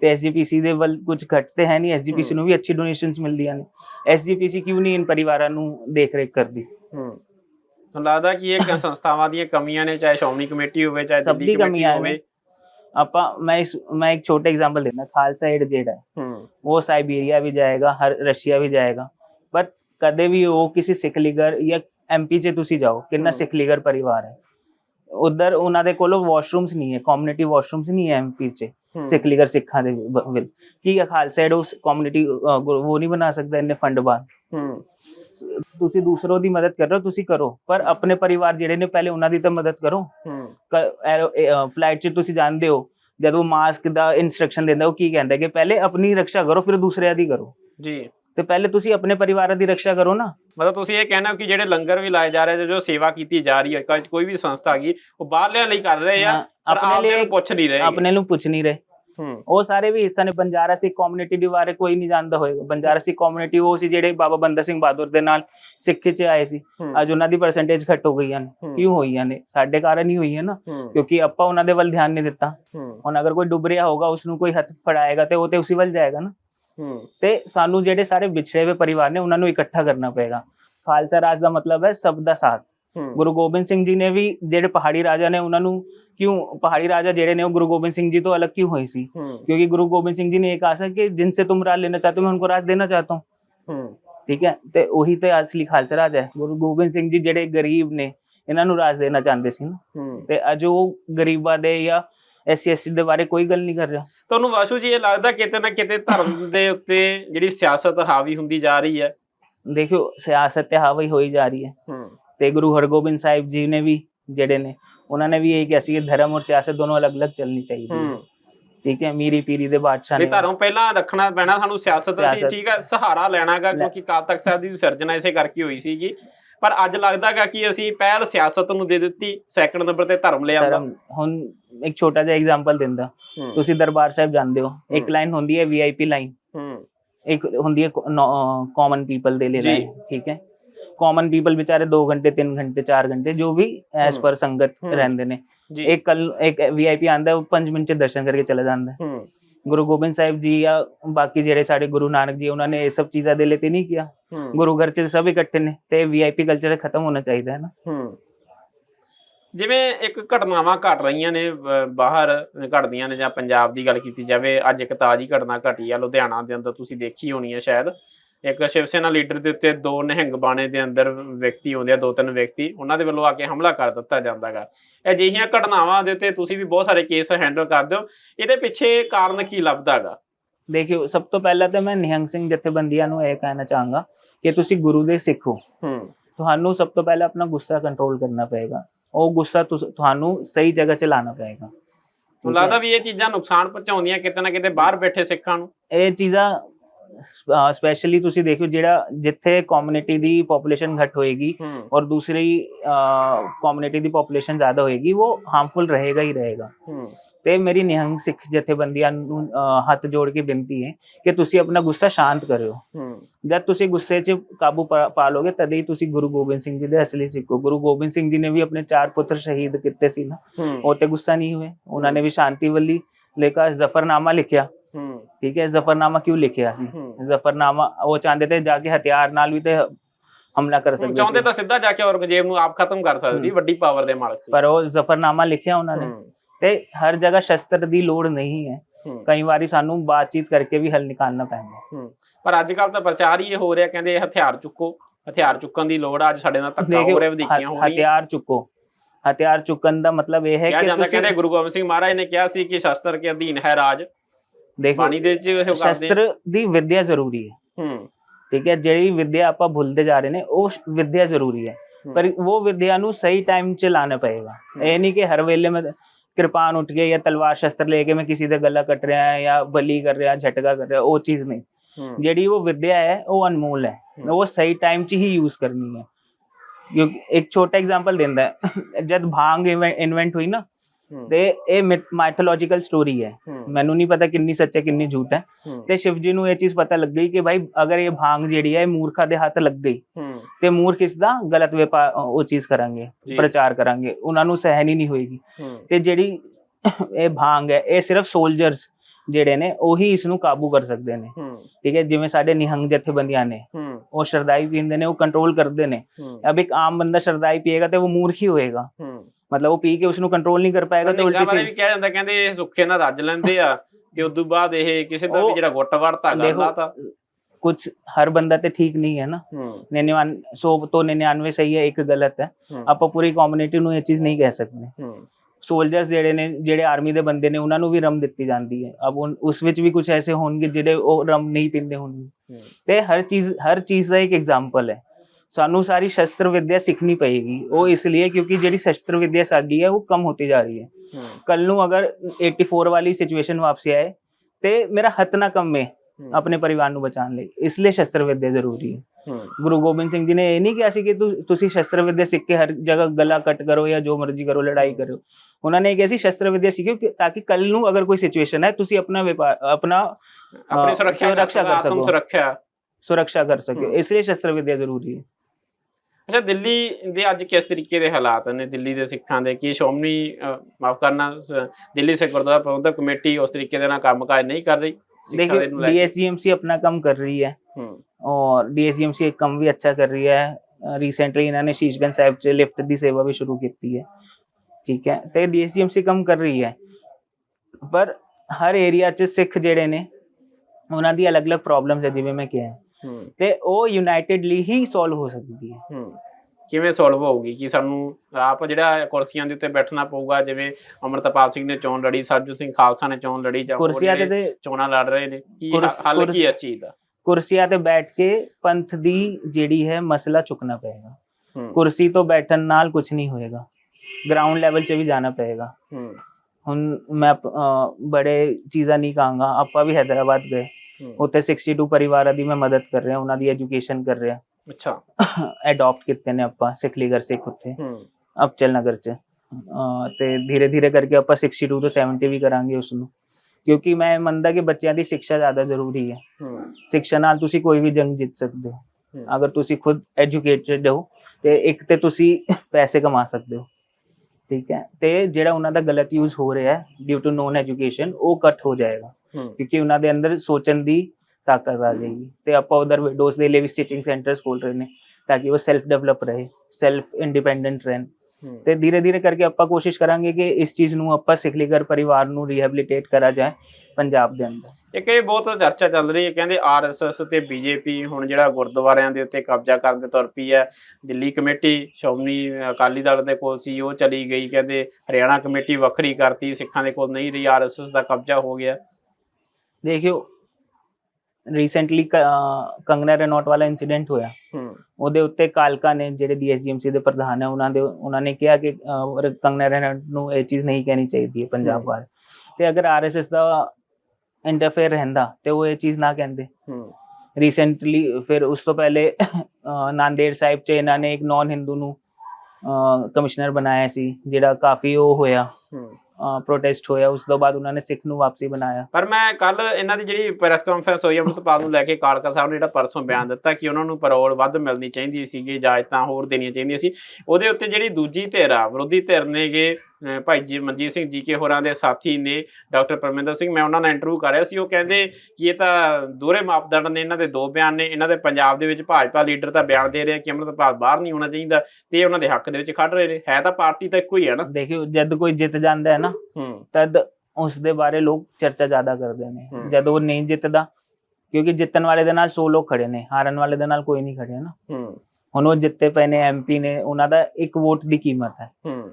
ਤੇ ਐਸਜੀਪੀਸੀ ਦੇ ਵੱਲ ਕੁਝ ਘਟਤੇ ਹੈ ਨਹੀਂ। ਐਸਜੀਪੀਸੀ ਨੂੰ ਵੀ ਅੱਛੀ ਡੋਨੇਸ਼ਨਸ ਮਿਲਦੀਆਂ ਨੇ। ਐਸਜੀਪੀਸੀ ਕਿਉਂ ਨਹੀਂ ਇਨ ਪਰਿਵਾਰਾਂ ਨੂੰ ਦੇਖ ਰੇਖ ਕਰਦੀ ਤੁਹਾਨੂੰ ਲੱਗਦਾ ਕਿ ਇਹ ਸੰਸਥਾਵਾਂ ਦੀਆਂ ਕਮੀਆਂ ਨੇ ਚਾਹੇ ਸ਼ੋਮਨੀ ਕਮੇਟੀ ਹੋਵੇ ਚਾਹੇ ਦਿੱਲੀ ਕਮੇਟੀ ਹੋਵੇ? ਆਪਾਂ ਮੈਂ ਇਸ ਮੈਂ ਇੱਕ ਛੋਟਾ ਐਗਜ਼ਾਮਪਲ ਦੇਣਾ ਖਾਲਸਾ ਏਡ ਜਿਹੜਾ ਹੈ ਉਹ ਸਾਈਬੀਰੀਆ ਵੀ ਜਾਏਗਾ ਹਰ ਰਸ਼ੀਆ ਵੀ ਜਾਏਗਾ। ਕਦੇ ਵੀ ਉਹ ਕਿਸੇ ਸਿੱਖ ਲੀਗਰ ਜਾਂ ਐਮਪੀ 'ਚ ਤੁਸੀਂ ਜਾਓ ਕਿੰਨਾ। ਸਿੱਖ ਲੀਗਰ ਪਰਿਵਾਰ ਹੈ। ਉਧਰ ਉਹਨਾਂ ਦੇ ਕੋਲ ਵਾਸ਼ਰੂਮਸ ਨਹੀਂ ਹੈ ਕਮਿਊਨਿਟੀ ਵਾਸ਼ਰੂਮਸ ਨਹੀਂ ਹੈ ਐਮਪੀ 'ਚ ਸਿੱਖ ਲੀਗਰ ਸਿੱਖਾਂ ਦੇ ਕੀ ਹੈ ਖਾਲਸਾ ਏਡ ਉਸ ਕਮਿਊਨਿਟੀ ਉਹ ਨਹੀਂ ਬਣਾ ਸਕਦਾ ਇੰਨੇ ਫੰਡ ਬਾਅਦ ਤੁਸੀਂ ਦੂਸਰੋਂ ਦੀ ਮਦਦ ਕਰ ਰਹੇ ਹੋ ਤੁਸੀਂ ਕਰੋ ਪਰ ਆਪਣੇ ਪਰਿਵਾਰ ਜਿਹੜੇ ਨੇ ਪਹਿਲੇ ਉਹਨਾਂ ਦੀ ਤਾਂ ਮਦਦ ਕਰੋ। ਫਲਾਈਟ 'ਚ ਤੁਸੀਂ ਜਾਣਦੇ ਹੋ ਜਦੋਂ ਮਾਸਕ ਦਾ ਇਨਸਟਰਕਸ਼ਨ ਦਿੰਦਾ ਉਹ ਕੀ ਕਹਿੰਦਾ ਕਿ ਪਹਿਲੇ ਆਪਣੀ ਰੱਖਿਆ ਕਰੋ ਫਿਰ ਦੂਸਰਿਆਂ ਦੀ ਕਰੋ। ਜੀ। ਤੇ ਪਹਿਲੇ ਤੁਸੀਂ ਆਪਣੇ ਪਰਿਵਾਰਾਂ ਦੀ ਰੱਖਿਆ ਕਰੋ ਨਾ। ਮਤਲਬ ਤੁਸੀਂ ਇਹ ਕਹਿਣਾ ਕਿ ਜਿਹੜੇ ਲੰਗਰ ਵੀ ਲਾਏ ਜਾ ਰਹੇ ਜੋ ਸੇਵਾ ਕੀਤੀ ਜਾ ਰਹੀ ਹੈ ਕੋਈ ਵੀ ਸੰਸਥਾ ਹੈਗੀ ਉਹ ਬਾਹਰਲਿਆਂ ਲਈ ਕਰ ਰਹੇ ਆ ਪਰ ਆਪਣੇ ਲਈ ਪੁੱਛ ਨਹੀਂ ਰਹੇ। ਆਪਣੇ ਨੂੰ ਪੁੱਛ ਨਹੀਂ ਰਹੇ। ਹੂੰ। ਉਹ ਸਾਰੇ ਵੀ ਹਿੱਸਾ ਨੇ ਬੰਜਾਰਾ ਸਿੱਖ ਕਮਿਊਨਿਟੀ ਦੇ ਬਾਰੇ ਕੋਈ ਨਹੀਂ ਜਾਣਦਾ ਹੋਏਗਾ। ਬੰਜਾਰਾ ਸਿੱਖ ਕਮਿਊਨਿਟੀ ਉਹ ਸੀ ਜਿਹੜੇ ਬਾਬਾ ਬੰਦਾ ਸਿੰਘ ਬਹਾਦਰ ਦੇ ਨਾਲ ਸਿੱਖ 'ਚ ਆਏ ਸੀ। ਅੱਜ ਉਹਨਾਂ ਦੀ ਪਰਸੈਂਟੇਜ ਘੱਟ ਹੋ ਗਈਆਂ ਨੇ। ਕਿਉਂ ਹੋਈਆਂ ਨੇ? ਸਾਡੇ ਕਾਰਨ ਹੀ ਹੋਈਆਂ ਨਾ। ਕਿਉਂਕਿ ਆਪਾਂ ਉਹਨਾਂ ਦੇ ਵੱਲ ਧਿਆਨ ਨਹੀਂ ਦਿੱਤਾ। ਹੁਣ ਅਗਰ ਕੋਈ ਡੁੱਬ ਰਿਹਾ ਹੋਗਾ ਉਸ ਨੂੰ ਕੋਈ ਹੱਥ ਫੜਾਏਗਾ ਤੇ ਉਹ ਤੇ ਉਸੇ ਵੱਲ ਜਾਏਗਾ ਨਾ। ਤੇ ਸਾਨੂੰ ਜਿਹੜੇ ਸਾਰੇ ਵਿਛੜੇ ਹੋਏ ਪਰਿਵਾਰ ਨੇ ਉਹਨਾਂ ਨੂੰ ਇਕੱਠਾ ਕਰਨਾ ਪਏਗਾ। ਖਾਲਸਾ ਰਾਜ ਦਾ ਮਤਲਬ ਹੈ ਸਭ ਦਾ ਸਾਥ। ਗੁਰੂ ਗੋਬਿੰਦ ਸਿੰਘ ਜੀ ਨੇ ਵੀ ਜਿਹੜੇ ਪਹਾੜੀ ਰਾਜਾ ਨੇ ਉਹਨਾਂ ਨੂੰ ਕਿਉਂ ਪਹਾੜੀ ਰਾਜਾ ਜਿਹੜੇ ਨੇ ਉਹ ਗੁਰੂ ਗੋਬਿੰਦ ਸਿੰਘ ਜੀ ਤੋਂ ਅਲੱਗ ਕਿਉਂ ਹੋਏ ਸੀ? ਕਿਉਂਕਿ ਗੁਰੂ ਗੋਬਿੰਦ ਸਿੰਘ ਜੀ ਨੇ ਇਹ ਕਹਾ ਕਿ ਜਿਨ ਸੇ ਤੁਮ ਰਾਜ ਲੈਣਾ ਚਾਹਤੇ ਹੋ ਮੈਂ ਉਨਕੋ ਰਾਜ ਦੇਣਾ ਚਾਹਤਾ ਹੂੰ। ਠੀਕ ਹੈ ਤੇ ਉਹੀ ਤੇ ਅਸਲੀ ਖਾਲਸਾ ਰਾਜ ਹੈ। ਗੁਰੂ ਗੋਬਿੰਦ ਸਿੰਘ ਜੀ ਜਿਹੜੇ ਗਰੀਬ ਨੇ ਇਹਨਾਂ ਨੂੰ ਰਾਜ ਦੇਣਾ ਚਾਹੁੰਦੇ ਸੀ ਨਾ। ਤੇ ਉਹ ਗਰੀਬਾਂ ਦੇ ਜਾਂ ਐਸਸੀ ਐਸਟੀ ਦੇ ਬਾਰੇ ਕੋਈ ਗੱਲ ਨਹੀਂ ਕਰ ਰਿਹਾ। ਤੁਹਾਨੂੰ ਵਾਸ਼ੂ ਜੀ ਇਹ ਲੱਗਦਾ ਕਿਤੇ ਨਾ ਕਿਤੇ ਧਰਮ ਦੇ ਉੱਤੇ ਜਿਹੜੀ ਸਿਆਸਤ ਹਾਵੀ ਹੁੰਦੀ ਜਾ ਰਹੀ ਹੈ। ਦੇਖਿਓ ਸਿਆਸਤ ਤੇ ਹਾਵੀ ਹੋਈ ਜਾ ਰਹੀ ਹੈ। ਤੇ ਗੁਰੂ ਹਰਗੋਬਿੰਦ ਸਾਹਿਬ ਜੀ ਨੇ ਵੀ ਜਿਹੜੇ ਨੇ ਉਹਨਾਂ ਨੇ ਵੀ ਇਹ ਕਿਹਾ ਸੀ ਕਿ ਧਰਮ ਔਰ ਸਿਆਸਤ ਦੋਨੋਂ ਅਲੱਗ-ਅਲੱਗ ਚੱਲਣੀ ਚਾਹੀਦੀ ਹੈ। ਠੀਕ ਹੈ ਮੀਰੀ ਪੀਰੀ ਦੇ ਬਾਦਸ਼ਾਹ ਨੇ ਧਰਮ ਪਹਿਲਾਂ ਰੱਖਣਾ ਪੈਣਾ ਸਾਨੂੰ ਸਿਆਸਤ ਅਸੀਂ। ਠੀਕ ਹੈ ਸਹਾਰਾ ਲੈਣਾਗਾ ਕਿਉਂਕਿ ਤਖਤ ਸਾਹਿਬ ਦੀ ਸਿਰਜਣਾ ਇਸੇ ਕਰਕੇ ਹੋਈ ਸੀਗੀ। ਪਰ ਅੱਜ ਲੱਗਦਾਗਾ ਕਿ ਅਸੀਂ ਪਹਿਲ ਸਿਆਸਤ ਨੂੰ ਦੇ ਦਿੱਤੀ ਸੈਕੰਡ ਨੰਬਰ ਤੇ ਧਰਮ ਲੈ ਆਂਦਾ ਧਰਮ ਹੁਣ ਇੱਕ ਛੋਟਾ ਜਿਹਾ ਐਗਜ਼ਾਮਪਲ ਦਿੰਦਾ। ਤੁਸੀਂ ਦਰਬਾਰ ਸਾਹਿਬ ਜਾਂਦੇ ਹੋ ਇੱਕ। ਲਾਈਨ ਹੁੰਦੀ ਹੈ ਵੀਆਈਪੀ ਲਾਈਨ ਇੱਕ ਹੁੰਦੀ ਹੈ ਕਾਮਨ ਪੀਪਲ ਦੇ ਲਈ। ਲਾਈਨ ਠੀਕ ਹੈ? ਕਾਮਨ ਪੀਪਲ ਵਿਚਾਰੇ 2 ਘੰਟੇ 3 ਘੰਟੇ 4 ਘੰਟੇ ਜੋ ਵੀ ਐਸ। ਪਰ ਸੰਗਤ। ਰਹਿੰਦੇ ਨੇ। ਇੱਕ ਕੱਲ ਇੱਕ ਵੀਆਈਪੀ ਆਂਦਾ ਉਹ 5 ਮਿੰਟ ਚ ਦਰਸ਼ਨ ਕਰਕੇ ਚਲਾ ਜਾਂਦਾ। ਹੂੰ। ਗੁਰੂ ਗੋਬਿੰਦ ਸਾਹਿਬ ਜੀ ਜਾਂ ਬਾਕੀ ਜਿਹੜੇ ਸਾਡੇ ਗੁਰੂ ਨਾਨਕ ਜੀ ਉਹਨਾਂ ਨੇ ਇਹ ਸਭ ਚੀਜ਼ਾਂ ਦੇ ਲਈ ਤੇ ਨਹੀਂ ਕੀਤਾ ਗੁਰੂ ਘਰ ਚ ਸਭ ਇਕੱਠੇ ਨੇ ਤੇ ਵੀਆਈਪੀ ਕਲਚਰ ਖਤਮ ਹੋਣਾ ਚਾਹੀਦਾ ਹੈ ਨਾ। ਜਿਵੇਂ ਇੱਕ ਘਟਨਾਵਾਂ ਘਟ ਰਹੀਆਂ ਨੇ ਬਾਹਰ ਘਟਦੀਆਂ ਨੇ ਜਾਂ ਪੰਜਾਬ ਦੀ ਗੱਲ ਕੀਤੀ ਜਾਵੇ ਅੱਜ ਇੱਕ ਤਾਜ਼ੀ ਘਟਨਾ ਘਟੀ ਆ ਲੁਧਿਆਣਾ ਦੇ ਅੰਦਰ ਤੁਸੀਂ ਦੇਖੀ ਹੋਣੀ ਹੈ ਸ਼ਾਇਦ। ਇੱਕ ਸ਼ਿਵ ਸੈਨਾ ਲੀਡਰ ਦੇ ਉੱਤੇ ਦੋ ਨਿਹੰਗ ਬਾਣੇ ਦੇ ਅੰਦਰ ਵਿਅਕਤੀ ਆਉਂਦੇ ਆ ਦੋ ਤਿੰਨ ਵਿਅਕਤੀ ਉਹਨਾਂ ਦੇ ਵੱਲੋਂ ਆ ਕੇ ਹਮਲਾ ਕਰ ਦਿੱਤਾ ਜਾਂਦਾਗਾ। ਅਜਿਹੀਆਂ ਘਟਨਾਵਾਂ ਦੇ ਉੱਤੇ ਤੁਸੀਂ ਵੀ ਬਹੁਤ ਸਾਰੇ ਕੇਸ ਹੈਂਡਲ ਕਰਦੇ ਹੋ। ਇਹਦੇ ਪਿੱਛੇ ਕਾਰਨ ਕੀ ਲੱਭਦਾਗਾ? ਦੇਖਿਓ ਸਭ ਤੋਂ ਪਹਿਲਾਂ ਤਾਂ ਮੈਂ ਨਿਹੰਗ ਸਿੰਘ ਜਥੇਬੰਦੀਆਂ ਨੂੰ ਇਹ ਕਹਿਣਾ ਚਾਹਾਂਗਾ ਕਿ ਤੁਸੀਂ ਗੁਰੂ ਦੇ ਸਿੱਖ ਹੋ। ਤੁਹਾਨੂੰ ਸਭ ਤੋਂ ਪਹਿਲਾਂ ਆਪਣਾ ਗੁੱਸਾ ਕੰਟਰੋਲ ਕਰਨਾ ਪਏਗਾ। ਉਹ ਗੁੱਸਾ ਤੁਹਾਨੂੰ ਸਹੀ ਜਗ੍ਹਾ 'ਚ ਲਾਣਾ ਪਏਗਾ। ਤੁਹਾਨੂੰ ਲੱਗਦਾ ਵੀ ਇਹ ਚੀਜ਼ਾਂ ਨੁਕਸਾਨ ਪਹੁੰਚਾਉਂਦੀਆਂ ਕਿਤੇ ਨਾ ਕਿਤੇ ਬਾਹਰ ਬੈਠੇ ਸਿੱਖਾਂ ਨੂੰ। ਇਹ ਚੀਜ਼ਾਂ ਸਪੈਸ਼ਲੀ ਤੁਸੀਂ ਦੇਖਿਓ ਜਿਹੜਾ ਜਿੱਥੇ ਕਮਿਊਨਿਟੀ ਦੀ ਪੋਪੂਲੇਸ਼ਨ ਘਟ ਹੋਏਗੀ ਔਰ ਦੂਸਰੀ ਕਮਿਊਨਿਟੀ ਦੀ ਪੋਪੂਲੇਸ਼ਨ ਜ਼ਿਆਦਾ ਹੋਏਗੀ ਉਹ ਹਾਰਮਫੁਲ ਰਹੇਗਾ ਹੀ ਰਹੇਗਾ। ਤੇ ਮੇਰੀ ਨਿਹੰਗ ਸਿੱਖ ਜਥੇਬੰਦੀਆਂ ਨੂੰ ਹੱਥ ਜੋੜ ਕੇ ਬੇਨਤੀ ਹੈ ਕਿ ਤੁਸੀਂ ਆਪਣਾ ਗੁੱਸਾ ਸ਼ਾਂਤ ਕਰਿਓ। ਜਦ ਤੁਸੀਂ ਗੁੱਸੇ 'ਚ ਕਾਬੂ ਪਾ ਲੋਗੇ ਤਦ ਹੀ ਤੁਸੀਂ ਗੁਰੂ ਗੋਬਿੰਦ ਸਿੰਘ ਜੀ ਦੇ ਅਸਲੀ ਸਿੱਖੋ। ਗੁਰੂ ਗੋਬਿੰਦ ਸਿੰਘ ਜੀ ਨੇ ਵੀ ਆਪਣੇ ਚਾਰ ਪੁੱਤਰ ਸ਼ਹੀਦ ਕੀਤੇ ਸੀ ਨਾ। ਉਹ ਤੇ ਗੁੱਸਾ ਨਹੀਂ ਹੋਏ। ਉਹਨਾਂ ਨੇ ਵੀ ਸ਼ਾਂਤੀ ਵੱਲੀ ਲੇਕਾ ਜ਼ਫਰਨਾਮਾ ਲਿਖਿਆ। ਠੀਕ ਹੈ ਜ਼ਫਰਨਾਮਾ ਕਿਉਂ ਲਿਖਿਆ ਸੀ? ਜ਼ਫਰਨਾਮਾ ਉਹ ਚਾਹੁੰਦੇ ਤੇ ਜਾ ਕੇ ਹਥਿਆਰ ਨਾਲ ਵੀ ਤੇ ਹਮਲਾ ਕਰ ਸਕਦੇ ਚਾਹੁੰਦੇ ਤਾਂ ਸਿੱਧਾ ਜਾ ਕੇ ਔਰੰਗਜ਼ੇਬ ਨੂੰ ਆਪ ਖਤਮ ਕਰ ਸਕਦੇ ਸੀ। ਵੱਡੀ ਪਾਵਰ ਦੇ ਮਾਲਕ ਸੀ। ਪਰ ਉਹ ਜ਼ਫਰਨਾਮਾ ਲਿਖਿਆ ਉਹਨਾਂ ਨੇ। ਤੇ ਹਰ ਜਗ੍ਹਾ ਸ਼ਸਤਰ ਦੀ ਲੋੜ ਨਹੀਂ ਹੈ। ਕਈ ਵਾਰੀ ਸਾਨੂੰ ਬਾਤਚੀਤ ਕਰਕੇ ਵੀ ਹੱਲ ਨਿਕਾਲਣਾ ਪੈਂਦਾ ਪਰ ਅੱਜ ਕੱਲ ਤਾਂ ਪ੍ਰਚਾਰ ਹੀ ਇਹ ਹੋ ਰਿਹਾ ਕਹਿੰਦੇ ਹਥਿਆਰ ਚੁੱਕੋ ਹਥਿਆਰ ਚੁੱਕਣ ਦੀ ਲੋੜ ਆ ਅੱਜ ਸਾਡੇ ਨਾਲ ਧੱਕਾ ਹੋ ਰਿਹਾ ਵਧੀਕੀਆਂ ਹੋ ਰਹੀਆਂ। ਹਥਿਆਰ ਚੁੱਕੋ। ਹਥਿਆਰ ਚੁੱਕਣ ਦਾ ਮਤਲਬ ਇਹ ਹੈ ਕਿ ਤੁਸੀਂ ਕਹਿੰਦੇ ਗੁਰੂ ਗੋਬਿੰਦ ਸਿੰਘ ਮਹਾਰਾਜ ਨੇ ਕਿਹਾ ਸੀ ਕਿ ਸ਼ਸਤਰ ਕੇ ਅਧੀਨ ਹੈ ਰਾਜ। ਦੇਖੋ ਬਾਣੀ ਦੇ ਵਿੱਚ। ਸ਼ਸਤਰ ਦੀ ਵਿਦਿਆ ਜ਼ਰੂਰੀ ਹੈ। ਹੂੰ। ਠੀਕ ਹੈ ਜਿਹੜੀ ਵਿਦਿਆ ਆਪਾਂ ਭੁੱਲਦੇ ਜਾ ਰਹੇ ਨੇ ਉਹ ਵਿਦਿਆ ਜ਼ਰੂਰੀ ਹੈ। ਪਰ ਉਹ ਵਿਦਿਆ ਨੂੰ ਸਹੀ ਟਾਈਮ 'ਚ ਲਾਣਾ ਪਏਗਾ। ਇਹ ਨਹੀਂ ਕਿ ਹਰ ਵੇਲੇ ਮੈਂ ਕਿਰਪਾਨ ਉੱਠ ਕੇ ਜਾਂ ਤਲਵਾਰ ਸ਼ਸਤਰ ਲੈ ਕੇ ਮੈਂ ਕਿਸੇ ਦਾ ਗਲਾ ਕੱਟ ਰਿਹਾ ਹਾਂ ਜਾਂ ਬਲੀ ਕਰ ਰਿਹਾ ਝਟਕਾ ਕਰ ਰਿਹਾ ਉਹ ਚੀਜ਼ ਨਹੀਂ। ਜਿਹੜੀ ਉਹ ਵਿਦਿਆ ਹੈ ਉਹ ਅਨਮੋਲ ਹੈ। ਉਹ ਸਹੀ ਟਾਈਮ 'ਚ ਹੀ ਯੂਜ਼ ਕਰਨੀ ਹੈ। ਇੱਕ ਛੋਟਾ ਐਗਜ਼ਾਮਪਲ ਦਿੰਦਾ ਜਦ ਭਾਂਗ ਇਨਵੈਂਟ ਹੋਈ ਨਾ ਤੇ ਇਹ ਮਾਈਥੋਲੋਜੀਕਲ ਸਟੋਰੀ ਹੈ। ਮੈਨੂੰ ਨਹੀਂ ਪਤਾ ਕਿੰਨੀ ਸੱਚ ਹੈ ਕਿੰਨੀ ਝੂਠ ਹੈ। ਤੇ ਸ਼ਿਵ ਜੀ ਨੂੰ ਇਹ ਚੀਜ਼ ਪਤਾ ਲੱਗ ਗਈ ਕਿ ਭਾਈ ਅਗਰ ਇਹ ਭਾਂਗ ਜਿਹੜੀ ਹੈ ਮੂਰਖਾਂ ਦੇ ਹੱਥ ਲੱਗ ਗਈ। ਤੇ ਮੂਰਖ ਇਸ ਦਾ ਗਲਤ ਵਪਾਰ ਉਹ ਚੀਜ਼ ਕਰਾਂਗੇ। ਪ੍ਰਚਾਰ ਕਰਾਂਗੇ। ਉਹਨਾਂ ਨੂੰ ਸਹਿਣ ਹੀ ਨਹੀਂ ਹੋਏਗੀ। ਤੇ ਜਿਹੜੀ ਇਹ ਭਾਂਗ ਹੈ ਇਹ ਸਿਰਫ ਸੋਲਜਰਸ ਜਿਹੜੇ ਨੇ ਉਹੀ ਇਸ ਨੂੰ ਕਾਬੂ ਕਰ ਸਕਦੇ ਨੇ। ਠੀਕ ਹੈ ਜਿਵੇਂ ਸਾਡੇ ਨਿਹੰਗ ਜਥੇਬੰਦੀਆਂ ਨੇ। ਉਹ ਸ਼ਰਦਾਈ ਪੀਂਦੇ ਨੇ ਉਹ ਕੰਟਰੋਲ ਕਰਦੇ ਨੇ। ਅਬ ਇੱਕ ਆਮ ਬੰਦਾ ਸ਼ਰਦਾਈ ਪੀਏਗਾ ਤੇ ਉਹ ਮੂਰਖ ਹੀ ਹੋਏਗਾ। ਮਤਲਬ ਉਹ ਪੀ ਕੇ ਉਸ ਨੂੰ ਕੰਟਰੋਲ ਨਹੀਂ ਕਰ ਪਾਏਗਾ ਤੇ ਨਿੱਘਾ ਉਲਟੀ ਬਾਰੇ ਸੀ ਵੀ ਕਿਹਾ ਜਾਂਦਾ ਕਹਿੰਦੇ ਇਹ ਸੁੱਖੇ ਨਾਲ ਰੱਜ ਲੈਂਦੇ ਆ ਤੇ ਉਦੋਂ ਬਾਅਦ ਇਹ ਕਿਸੇ ਦਾ ਵੀ ਉਹ- ਜਿਹੜਾ ਗੁੱਟ ਵੜਤਾ ਦੇਖੋ, ਕਰਦਾ ਤਾਂ कुछ हर बंदा तो ठीक नहीं है ना ਹੂੰ निन्यान सौ तो निन्यानवे सही है एक गलत है ਹੂੰ ਆਪਾਂ ਪੂਰੀ ਕਮਿਊਨਿਟੀ ਨੂੰ ਇਹ ਚੀਜ਼ ਨਹੀਂ ਕਹਿ ਸਕਦੇ ਹੂੰ ਸੋਲਜਰਸ ਜਿਹੜੇ ਨੇ ਜਿਹੜੇ ਆਰਮੀ ਦੇ ਬੰਦੇ ਨੇ ਉਹਨਾਂ ਨੂੰ ਵੀ ਰਮ ਦਿੱਤੀ ਜਾਂਦੀ ਹੈ ਅਬ ਉਨ- ਉਸ ਵਿੱਚ ਵੀ ਕੁਝ ਐਸੇ ਹੋਣਗੇ ਜਿਹੜੇ ਉਹ ਰਮ ਨਹੀਂ ਪੀਂਦੇ ਹੋਣਗੇ ਹੂੰ ਤੇ ਹਰ ਚੀਜ਼ ਹਰ ਚੀਜ਼ ਦਾ ਇੱਕ ਐਗਜ਼ਾਮਪਲ ਹੈ ਸਾਨੂੰ ਸਾਰੀ ਸ਼ਸਤਰ ਵਿਦਿਆ ਸਿੱਖਣੀ ਪਏਗੀ। ਉਹ ਇਸ ਲਈ ਕਿਉਂਕਿ ਜਿਹੜੀ ਸ਼ਸਤਰ ਵਿਦਿਆ ਸਾਡੀ ਹੈ ਉਹ ਕਮ ਹੁੰਦੀ ਜਾ ਰਹੀ ਹੈ। ਕੱਲ ਨੂੰ ਅਗਰ 84 ਵਾਲੀ ਸਿਚੁਏਸ਼ਨ ਵਾਪਸ ਆਏ ਤੇ ਮੇਰਾ ਹੱਥ ਨਾ ਕੰਮੇ ਆਪਣੇ ਪਰਿਵਾਰ ਨੂੰ ਬਚਾਉਣ ਲਈ। ਇਸ ਲਈ ਸ਼ਸਤਰ ਵਿਦਿਆ ਜ਼ਰੂਰੀ ਹੈ। ਗੁਰੂ ਗੋਬਿੰਦ ਸਿੰਘ ਜੀ ਨੇ ਇਹ ਨਹੀਂ ਕਿਹਾ ਸੀ ਕਿ ਤੁਸੀਂ ਸ਼ਸਤਰ ਵਿਦਿਆ ਸਿੱਖ ਕੇ ਹਰ ਜਗ੍ਹਾ ਗਲਾ ਕੱਟ ਕਰੋ ਜਾਂ ਜੋ ਮਰਜ਼ੀ ਕਰੋ ਲੜਾਈ ਕਰੋ। ਉਹਨਾਂ ਨੇ ਕਿਹਾ ਸੀ ਸ਼ਸਤਰ ਵਿਦਿਆ ਸਿੱਖੋ ਤਾਂ ਕਿ ਕੱਲ ਨੂੰ ਅਗਰ ਕੋਈ ਸਿਚੁਏਸ਼ਨ ਹੈ ਤੁਸੀਂ ਆਪਣਾ ਆਪਣਾ ਆਪਣੀ ਸੁਰੱਖਿਆ ਕਰ ਸਕੋ। ਸੁਰੱਖਿਆ। ਸੁਰੱਖਿਆ ਕਰ ਸਕੋ। ਇਸ ਲਈ ਸ਼ਸਤਰ ਵਿਦਿਆ ਜ਼ਰੂਰੀ ਹੈ। ਅੱਛਾ ਦਿੱਲੀ ਦੇ ਅੱਜ ਕਿਸ ਤਰੀਕੇ ਦੇ ਹਾਲਾਤ ਨੇ ਦਿੱਲੀ ਦੇ ਸਿੱਖਾਂ ਦੇ ਕੀ ਸ਼੍ਰੋਮਣੀ ਮਾਫ ਕਰਨਾ ਸ- ਦਿੱਲੀ ਸਿੱਖ ਗੁਰਦੁਆਰਾ ਪ੍ਰਬੰਧਕ ਕਮੇਟੀ ਉਸ ਤਰੀਕੇ ਦੇ ਨਾਲ ਕੰਮਕਾਜ ਨਹੀਂ ਕਰ ਰਹੀ ਸਿੱਖਾਂ ਦੇ देखिए ਨੂੰ ਲੈ ਕੇ डीएसजीएमसी अपना कम कर रही है ਹੂੰ और डीएसजीएमसी एक कम भी अच्छा कर रही है रिसेंटली इन्होंने शीशगंज साहिब से लिफ्ट ਦੀ ਸੇਵਾ ਵੀ ਸ਼ੁਰੂ ਕੀਤੀ ਹੈ ਠੀਕ ਹੈ ਤੇ ਡੀਐਸਜੀਐਮਸੀ ਕੰਮ ਕਰ ਰਹੀ ਹੈ ਪਰ ਹਰ ਏਰੀਆ 'ਚ ਸਿੱਖ ਜਿਹੜੇ ਨੇ ਉਹਨਾਂ ਦੀ ਅਲੱਗ-ਅਲੱਗ ਪ੍ਰੋਬਲਮਸ ਹੈ ਜਿਵੇਂ ਮੈਂ ਕਿਹਾ ਹੂੰ ਤੇ ਉਹ ਯੂਨਾਈਟਿਡਲੀ ਹੀ ਸੋਲਵ ਹੋ ਸਕਦੀ ਹੈ। ਕਿਵੇਂ ਸੋਲਵ ਹੋਊਗੀ? ਕਿ ਸਾਨੂੰ ਆਪ ਜਿਹੜਾ ਕੁਰਸੀਆਂ ਦੇ ਉੱਤੇ ਬੈਠਣਾ ਪਊਗਾ ਜਿਵੇਂ ਅਮਰਤਪਾਲ ਸਿੰਘ ਨੇ ਚੋਣ ਲੜੀ ਸਰਜੂ ਸਿੰਘ ਖਾਲਸਾ ਨੇ ਚੋਣ ਲੜੀ ਜਾਂ ਕੁਰਸੀਆਂ ਤੇ ਚੋਣਾਂ ਲੜ ਰਹੇ ਨੇ ਕੀ ਹੱਲ ਕੀ ਇਸ ਚੀਜ਼ ਦਾ? ਕੁਰਸੀਆਂ ਤੇ ਬੈਠ ਕੇ ਪੰਥ ਦੀ ਜਿਹੜੀ ਹੈ ਮਸਲਾ ਚੁੱਕਣਾ ਪਏਗਾ। ਕੁਰਸੀ ਤੋਂ ਬੈਠਣ ਨਾਲ ਕੁਝ ਨਹੀਂ ਹੋਏਗਾ। ਗਰਾਊਂਡ ਲੈਵਲ 'ਚ ਵੀ ਜਾਣਾ ਪਏਗਾ। ਹੁਣ ਮੈਂ ਬੜੇ ਚੀਜ਼ਾਂ ਨਹੀਂ ਕਹਾਂਗਾ। ਆਪਾਂ ਵੀ ਹੈਦਰਾਬਾਦ ਗਏ। ਉੱਥੇ 62 ਪਰਿਵਾਰਾਂ ਦੀ ਮੈਂ ਮਦਦ ਕਰ ਰਿਹਾ ਉਹਨਾਂ ਦੀ ਐਜੂਕੇਸ਼ਨ ਕਰ ਰਿਹਾ। ਅੱਛਾ। ਅਡਾਪਟ ਕੀਤੇ ਨੇ ਆਪਾਂ ਸਿੱਖ ਲੀਗਰ ਸਿੱਖ ਉੱਥੇ ਹੂੰ। ਅਬਚਲ ਨਗਰ ਚ। ਤੇ ਧੀਰੇ ਧੀਰੇ ਕਰਕੇ ਆਪਾਂ 62 ਤੋਂ 70 ਵੀ ਕਰਾਂਗੇ ਉਸ ਨੂੰ ਕਿਉਂਕਿ ਮੈਂ ਮੰਨਦਾ ਕਿ ਬੱਚਿਆਂ ਦੀ ਸਿੱਖਿਆ ਜ਼ਿਆਦਾ ਜ਼ਰੂਰੀ ਹੈ। ਸਿੱਖਿਆ ਨਾਲ ਤੁਸੀਂ ਕੋਈ ਵੀ ਜੰਗ ਜਿੱਤ ਸਕਦੇ ਹੋ। ਅਗਰ ਤੁਸੀਂ ਖੁਦ ਐਜੂਕੇਟਡ ਹੋ ਤੇ ਇੱਕ ਤੇ ਤੁਸੀਂ ਪੈਸੇ ਕਮਾ ਸਕਦੇ ਹੋ। ਠੀਕ ਹੈ। ਤੇ ਜਿਹੜਾ ਉਹਨਾਂ ਦਾ ਗਲਤ ਯੂਜ਼ ਹੋ ਰਿਹਾ ਹੈ ਡਿਊ ਟੂ ਨੋਨ ਐਜੂਕੇਸ਼ਨ ਉਹ ਕੱਟ ਹੋ ਜਾਏਗਾ। ਕਿਉਂਕਿ ਉਹਨਾਂ ਦੇ ਅੰਦਰ ਸੋਚਣ ਦੀ ਤਾਕਤ ਆ ਜਾਏਗੀ। ਤੇ ਆਪਾਂ ਉਧਰ ਵਿਡੋਜ਼ ਦੇ ਲਈ ਵੀ ਸਟਿਚਿੰਗ ਸੈਂਟਰਸ ਖੋਲ ਰਹੇ ਨੇ ਤਾਂ ਕਿ ਉਹ ਸੈਲਫ ਡਿਵੈਲਪ ਰਹੇ ਸੈਲਫ ਇੰਡੀਪੈਂਡੈਂਟ ਰਹਿਣ ਤੇ ਧੀਰੇ ਧੀਰੇ ਕਰਕੇ ਆਪਾਂ ਕੋਸ਼ਿਸ਼ ਕਰਾਂਗੇ ਕਿ ਇਸ ਚੀਜ਼ ਨੂੰ ਆਪਾਂ ਸਿਖਲੀਗਰ ਪਰਿਵਾਰ ਨੂੰ ਰੀਹੈਬਿਲਿਟੇਟ ਕਰਾ ਜਾਏ ਪੰਜਾਬ ਦੇ ਅੰਦਰ। ਇੱਕ ਇਹ ਬਹੁਤ ਚਰਚਾ ਚੱਲ ਰਹੀ ਹੈ ਕਹਿੰਦੇ ਆਰਐਸਐਸ ਤੇ ਬੀਜੇਪੀ ਹੁਣ ਜਿਹੜਾ ਗੁਰਦੁਆਰਿਆਂ ਦੇ ਉੱਤੇ ਕਬਜ਼ਾ ਕਰਨ ਦੇ ਤੁਰ ਪਈ ਹੈ। ਦਿੱਲੀ ਕਮੇਟੀ ਸ਼੍ਰੋਮਣੀ ਅਕਾਲੀ ਦਲ ਦੇ ਕੋਲ ਸੀ ਉਹ ਚਲੀ ਗਈ ਕਹਿੰਦੇ ਹਰਿਆਣਾ ਕਮੇਟੀ ਵੱਖਰੀ ਕਰਤੀ ਸਿੱਖਾਂ ਦੇ ਕੋਲ ਨਹੀਂ ਰਹੀ ਆਰਐਸਐਸ ਦਾ ਕਬਜ਼ਾ ਹੋ ਗਿਆ। ਦੇਖਿਓ ਰੀਸੈਂਟਲੀ ਕੰਗਨਾ ਰਣੌਤ ਵਾਲਾ ਇਨਸੀਡੈਂਟ ਹੋਇਆ ਹੂੰ ਉਹਦੇ ਉੱਤੇ ਕਾਲਕਾ ਨੇ ਜਿਹੜੇ ਡੀਐਸਜੀਐਮਸੀ ਦੇ ਪ੍ਰਧਾਨ ਹੈ ਉਹਨਾਂ ਦੇ ਉਹਨਾਂ ਨੇ ਕਿਹਾ ਕਿ ਕੰਗਨਾ ਰਣੌਤ ਨੂੰ ਇਹ ਚੀਜ਼ ਨਹੀਂ ਕਹਿਣੀ ਚਾਹੀਦੀ ਹੈ ਪੰਜਾਬ। ਬਾਰੇ ਤੇ ਅਗਰ ਆਰਐਸਐਸ ਦਾ ਇੰਟਰਫੇਅਰ ਰਹਿੰਦਾ ਤੇ ਉਹ ਇਹ ਚੀਜ਼ ਨਾ ਕਹਿੰਦੇ ਹੂੰ ਰੀਸੈਂਟਲੀ ਫਿਰ ਉਸ ਤੋਂ ਪਹਿਲੇ ਨਾਂਦੇੜ ਸਾਹਿਬ 'ਚ ਇਹਨਾਂ ਨੇ ਇੱਕ ਨਾਨ ਹਿੰਦੂ ਨੂੰ ਕਮਿਸ਼ਨਰ ਬਣਾਇਆ ਸੀ ਜਿਹੜਾ ਕਾਫੀ ਉਹ ਹੋਇਆ ਹੂੰ ਪ੍ਰੋਟੈਸਟ ਹੋਇਆ, ਉਸ ਤੋਂ ਬਾਅਦ ਉਹਨਾਂ ਨੇ ਸਿੱਖ ਨੂੰ ਵਾਪਸੀ ਬਣਾਇਆ। ਪਰ ਮੈਂ ਕੱਲ ਇਹਨਾਂ ਦੀ ਜਿਹੜੀ ਪ੍ਰੈਸ ਕਾਨਫਰੰਸ ਹੋਈ, ਅੰਮ੍ਰਿਤਪਾਲ ਨੂੰ ਲੈ ਕੇ ਕਾਲਕਾ ਸਾਹਿਬ ਨੇ ਜਿਹੜਾ ਪਰਸੋਂ ਬਿਆਨ ਦਿੱਤਾ ਕਿ ਉਹਨਾਂ ਨੂੰ ਪਰੋਲ ਵੱਧ ਮਿਲਣੀ ਚਾਹੀਦੀ ਸੀਗੀ ਇਜਾਜ਼ਤਾਂ ਹੋਰ ਦੇਣੀਆਂ ਚਾਹੀਦੀਆਂ ਸੀ। ਉਹਦੇ ਉੱਤੇ ਜਿਹੜੀ ਦੂਜੀ ਧਿਰ ਆ, ਵਿਰੋਧੀ ਧਿਰ ਨੇਗੇ ਭਾਈ ਜੀ ਮਨਜੀਤ ਸਿੰਘ ਜੀਕੇ ਹੋਰਾਂ ਦੇ ਸਾਥੀ ਨੇ ਡਾਕਟਰ ਪਰਮਿੰਦਰ ਸਿੰਘ ਮੈਂ ਉਹਨਾਂ ਨਾਲ ਇੰਟਰਵਿਊ ਕਰ ਰਿਹਾ ਸੀ। ਉਹ ਕਹਿੰਦੇ ਕਿ ਇਹ ਤਾਂ ਦੋਹਰੇ ਮਾਪਦੰਡ ਨੇ ਇਹਨਾਂ ਦੇ ਦੋ ਬਿਆਨ ਨੇ ਇਹਨਾਂ ਦੇ ਪੰਜਾਬ ਦੇ ਵਿੱਚ ਭਾਜਪਾ ਲੀਡਰ ਤਾਂ ਬਿਆਨ ਦੇ ਰਿਹਾ ਕਿ ਅੰਮ੍ਰਿਤਪਾਲ ਬਾਹਰ ਨਹੀਂ ਹੋਣਾ ਚਾਹੀਦਾ ਤੇ ਉਹਨਾਂ ਦੇ ਹੱਕ ਦੇ ਵਿੱਚ ਖੜ ਰਹੇ ਨੇ। ਹੈ ਤਾਂ ਪਾਰਟੀ ਤਾਂ ਇੱਕੋ ਹੀ ਹੈ ਨਾ। ਦੇਖਿਓ ਜਦ ਕੋਈ ਜਿੱਤ ਜਾਂਦਾ ਹੈ ਨਾ ਤਦ ਉਸ ਦੇ ਬਾਰੇ ਲੋਕ ਚਰਚਾ ਜ਼ਿਆਦਾ ਕਰਦੇ ਨੇ। ਜਦ ਉਹ ਨਹੀਂ ਜਿੱਤਦਾ ਕਿਉਂਕਿ ਜਿੱਤਣ ਵਾਲੇ ਦੇ ਨਾਲ 100 ਲੋਕ ਖੜੇ ਨੇ ਹਾਰਨ ਵਾਲੇ ਦੇ ਨਾਲ ਕੋਈ ਨਹੀਂ ਖੜਿਆ ਨਾ। ਹੁਣ ਉਹ ਜਿੱਤੇ ਪਏ ਨੇ ਐਮਪੀ ਨੇ ਉਹਨਾਂ ਦਾ ਇੱਕ ਵੋਟ ਦੀ ਕੀਮਤ ਹੈ। ਹੂੰ।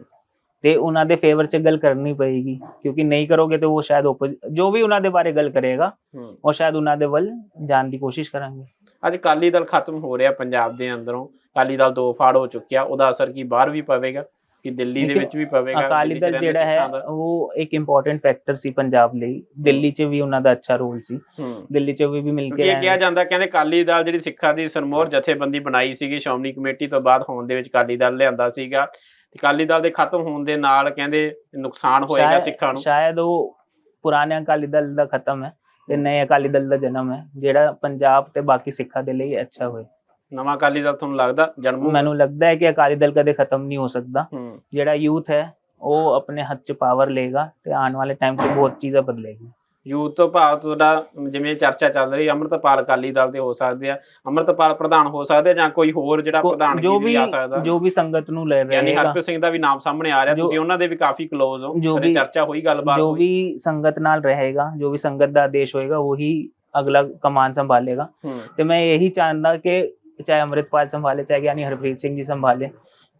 ਤੇ ਉਹਨਾਂ ਦੇ ਫੇਵਰ 'ਚ ਗੱਲ ਕਰਨੀ ਪਏਗੀ ਕਿਉਂਕਿ ਨਹੀਂ ਕਰੋਗੇ ਤਾਂ ਉਹ ਸ਼ਾਇਦ ਜੋ ਵੀ ਉਹਨਾਂ ਦੇ ਬਾਰੇ ਗੱਲ ਕਰੇਗਾ ਉਹ ਸ਼ਾਇਦ ਉਹਨਾਂ ਦੇ ਵੱਲ ਜਾਣ ਦੀ ਕੋਸ਼ਿਸ਼ ਕਰਾਂਗੇ। ਅੱਜ ਅਕਾਲੀ ਦਲ ਖਤਮ ਹੋ ਰਿਹਾ ਪੰਜਾਬ ਦੇ ਅੰਦਰੋਂ। ਅਕਾਲੀ ਦਲ ਦੋ ਫਾੜ ਹੋ ਚੁੱਕਿਆ ਉਹਦਾ ਅਸਰ ਕੀ ਬਾਹਰ ਵੀ ਪਵੇਗਾ ਕਿ ਦਿੱਲੀ ਦੇ ਵਿੱਚ ਵੀ ਪਵੇਗਾ ਅਕਾਲੀ ਦਿੱਲੀ ਜਿਹੜਾ ਹੈ। ਉਹ ਇੱਕ ਇੰਪੋਰਟੈਂਟ ਫੈਕਟਰ ਸੀ ਪੰਜਾਬ ਲਈ। ਦਿੱਲੀ 'ਚ ਵੀ ਉਹਨਾਂ ਦਾ ਅੱਛਾ ਰੋਲ ਸੀ। ਦਿੱਲੀ 'ਚ ਵੀ ਵੀ ਮਿਲ ਕੇ ਇਹ ਕਿਹਾ। ਜਾਂਦਾ ਕਹਿੰਦੇ ਅਕਾਲੀ ਦਲ ਜਿਹੜੀ ਸਿੱਖਾਂ ਦੀ ਸਰਮੋਰ ਜਥੇਬੰਦੀ ਬਣਾਈ ਸੀਗੀ ਸ਼੍ਰੋਮਣੀ ਕਮੇਟੀ ਤੋਂ ਬਾਅਦ ਹੋਣ ਦੇ ਵਿੱਚ ਅਕਾਲੀ ਦਲ ਲਿਆਂਦਾ ਸੀਗਾ। ਤੇ ਅਕਾਲੀ ਦਲ ਦੇ ਖਤਮ ਹੋਣ ਦੇ ਨਾਲ ਕਹਿੰਦੇ ਨੁਕਸਾਨ ਹੋਏਗਾ ਸਿੱਖਾਂ ਨੂੰ। ਸ਼ਾਇਦ ਉਹ ਪੁਰਾਣੇ ਅਕਾਲੀ ਦਲ ਦਾ ਖਤਮ ਹੈ ਤੇ ਨਏ ਅਕਾਲੀ ਦਲ ਦਾ ਜਨਮ ਹੈ ਜਿਹੜਾ ਪੰਜਾਬ ਤੇ ਬਾਕੀ ਸਿੱਖਾਂ ਦੇ ਲਈ ਅੱਛਾ ਹੋਏ। ਨਵਾਂ ਅਕਾਲੀ ਦਲ ਤੁਹਾਨੂੰ ਲੱਗਦਾ ਜਨਮ? ਮੈਨੂੰ ਲੱਗਦਾ ਹੈ ਕਿ ਅਕਾਲੀ ਦਲ ਕਦੇ ਖਤਮ ਨਹੀਂ ਹੋ ਸਕਦਾ। ਜਿਹੜਾ ਯੂਥ ਹੈ ਉਹ ਆਪਣੇ ਹੱਥ 'ਚ ਪਾਵਰ ਲਏਗਾ ਤੇ ਆਉਣ ਵਾਲੇ ਟਾਈਮ 'ਚ ਬਹੁਤ ਚੀਜ਼ਾਂ ਬਦਲੇਗੀ। ਯੂਥ ਤੋਂ ਭਾਵ ਤੁਹਾਡਾ ਜਿਵੇਂ ਚਰਚਾ ਚੱਲ ਰਹੀ ਅਮਰਤਪਾਲ ਅਕਾਲੀ ਦਲ ਦੇ ਹੋ ਸਕਦੇ ਆ ਅਮਰਤਪਾਲ ਪ੍ਰਧਾਨ ਹੋ ਸਕਦੇ ਜਾਂ ਕੋਈ ਹੋਰ ਜਿਹੜਾ ਪ੍ਰਧਾਨ ਵੀ ਆ ਸਕਦਾ। ਜੋ ਵੀ ਸੰਗਤ ਨੂੰ ਲੈ ਰਿਹਾ ਯਾਨੀ ਹਰਪ੍ਰੀਤ ਸਿੰਘ ਦਾ ਵੀ ਨਾਮ ਸਾਹਮਣੇ ਆ ਰਿਹਾ ਤੁਸੀਂ ਉਹਨਾਂ ਦੇ ਵੀ ਕਾਫੀ ਕਲੋਜ਼ ਹੋ ਕਦੇ ਚਰਚਾ ਹੋਈ ਗੱਲਬਾਤ ਜੋ ਵੀ ਸੰਗਤ ਨਾਲ ਰਹੇਗਾ ਜੋ ਵੀ ਸੰਗਤ ਦਾ ਆਦੇਸ਼ ਹੋਏਗਾ ਉਹੀ ਅਗਲਾ ਕਮਾਨ ਸੰਭਾਲੇਗਾ। ਤੇ ਮੈਂ ਇਹੀ ਚਾਹੁੰਦਾ ਕਿ ਚਾਹੇ ਅਮਰਿਤਪਾਲ ਸੰਭਾਲੇ ਚਾਹੇ ਗਿਆਨੀ ਹਰਪ੍ਰੀਤ ਸਿੰਘ ਜੀ ਸੰਭਾਲੇ।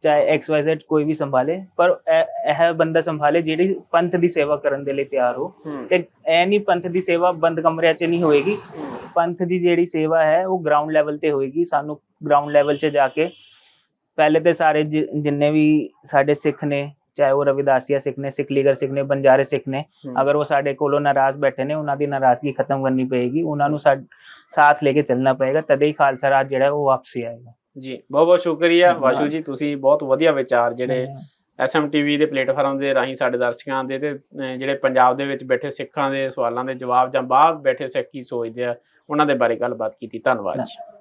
ਚਾਹੇ ਐਕਸ ਵਾਈ ਜ਼ੈਡ ਕੋਈ ਵੀ ਸੰਭਾਲੇ ਪਰ ਇਹ ਇਹ ਬੰਦਾ ਸੰਭਾਲੇ ਜਿਹੜੀ ਪੰਥ ਦੀ ਸੇਵਾ ਕਰਨ ਦੇ ਲਈ ਤਿਆਰ ਹੋ। ਤੇ ਇਹ ਨਹੀਂ ਪੰਥ ਦੀ ਸੇਵਾ ਬੰਦ ਕਮਰਿਆਂ 'ਚ ਨਹੀਂ ਹੋਏਗੀ। ਪੰਥ ਦੀ ਜਿਹੜੀ ਸੇਵਾ ਹੈ ਉਹ ਗਰਾਊਂਡ ਲੈਵਲ ਤੇ ਹੋਏਗੀ। ਸਾਨੂੰ ਗਰਾਊਂਡ ਲੈਵਲ 'ਚ ਜਾ ਕੇ ਪਹਿਲੇ ਤੇ ਸਾਰੇ ਜਿੰਨੇ ਵੀ ਸਾਡੇ ਸਿੱਖ ਨੇ ਚਾਹੇ ਉਹ ਰਵਿਦਾਸੀਆ ਸਿੱਖ ਨੇ ਸਿੱਖ ਲੀਗਰ ਸਿੱਖ ਨੇ ਬੰਜਾਰੇ ਸਿੱਖ ਨੇ। ਅਗਰ ਉਹ ਸਾਡੇ ਕੋਲੋਂ ਨਾਰਾਜ਼ ਬੈਠੇ ਨੇ ਉਹਨਾਂ ਦੀ ਨਾਰਾਜ਼ਗੀ ਖਤਮ ਕਰਨੀ ਪਏਗੀ। ਉਹਨਾਂ ਨੂੰ ਸਾਥ ਲੈ ਕੇ ਚੱਲਣਾ ਪਏਗਾ। ਤਦੇ ਹੀ ਖਾਲਸਾ ਰਾਜ ਜਿਹੜਾ ਉਹ ਵਾਪਸੀ ਆਏਗਾ। ਜੀ ਬਹੁਤ ਬਹੁਤ ਸ਼ੁਕਰੀਆ। ਵਾਸ਼ੂ ਜੀ ਤੁਸੀਂ ਬਹੁਤ ਵਧੀਆ ਵਿਚਾਰ ਜਿਹੜੇ ਐਸਐਮਟੀਵੀ ਦੇ ਪਲੇਟਫਾਰਮ ਦੇ ਰਾਹੀਂ ਸਾਡੇ ਦਰਸ਼ਕਾਂ ਦੇ ਤੇ ਜਿਹੜੇ ਪੰਜਾਬ ਦੇ ਵਿੱਚ ਬੈਠੇ ਸਿੱਖਾਂ ਦੇ ਸਵਾਲਾਂ ਦੇ ਜਵਾਬ ਜਾਂ ਬਾਹਰ ਬੈਠੇ ਸਿੱਖ ਕੀ ਸੋਚਦੇ ਆ ਉਹਨਾਂ ਦੇ ਬਾਰੇ ਗੱਲਬਾਤ ਕੀਤੀ। ਧੰਨਵਾਦ ਜੀ।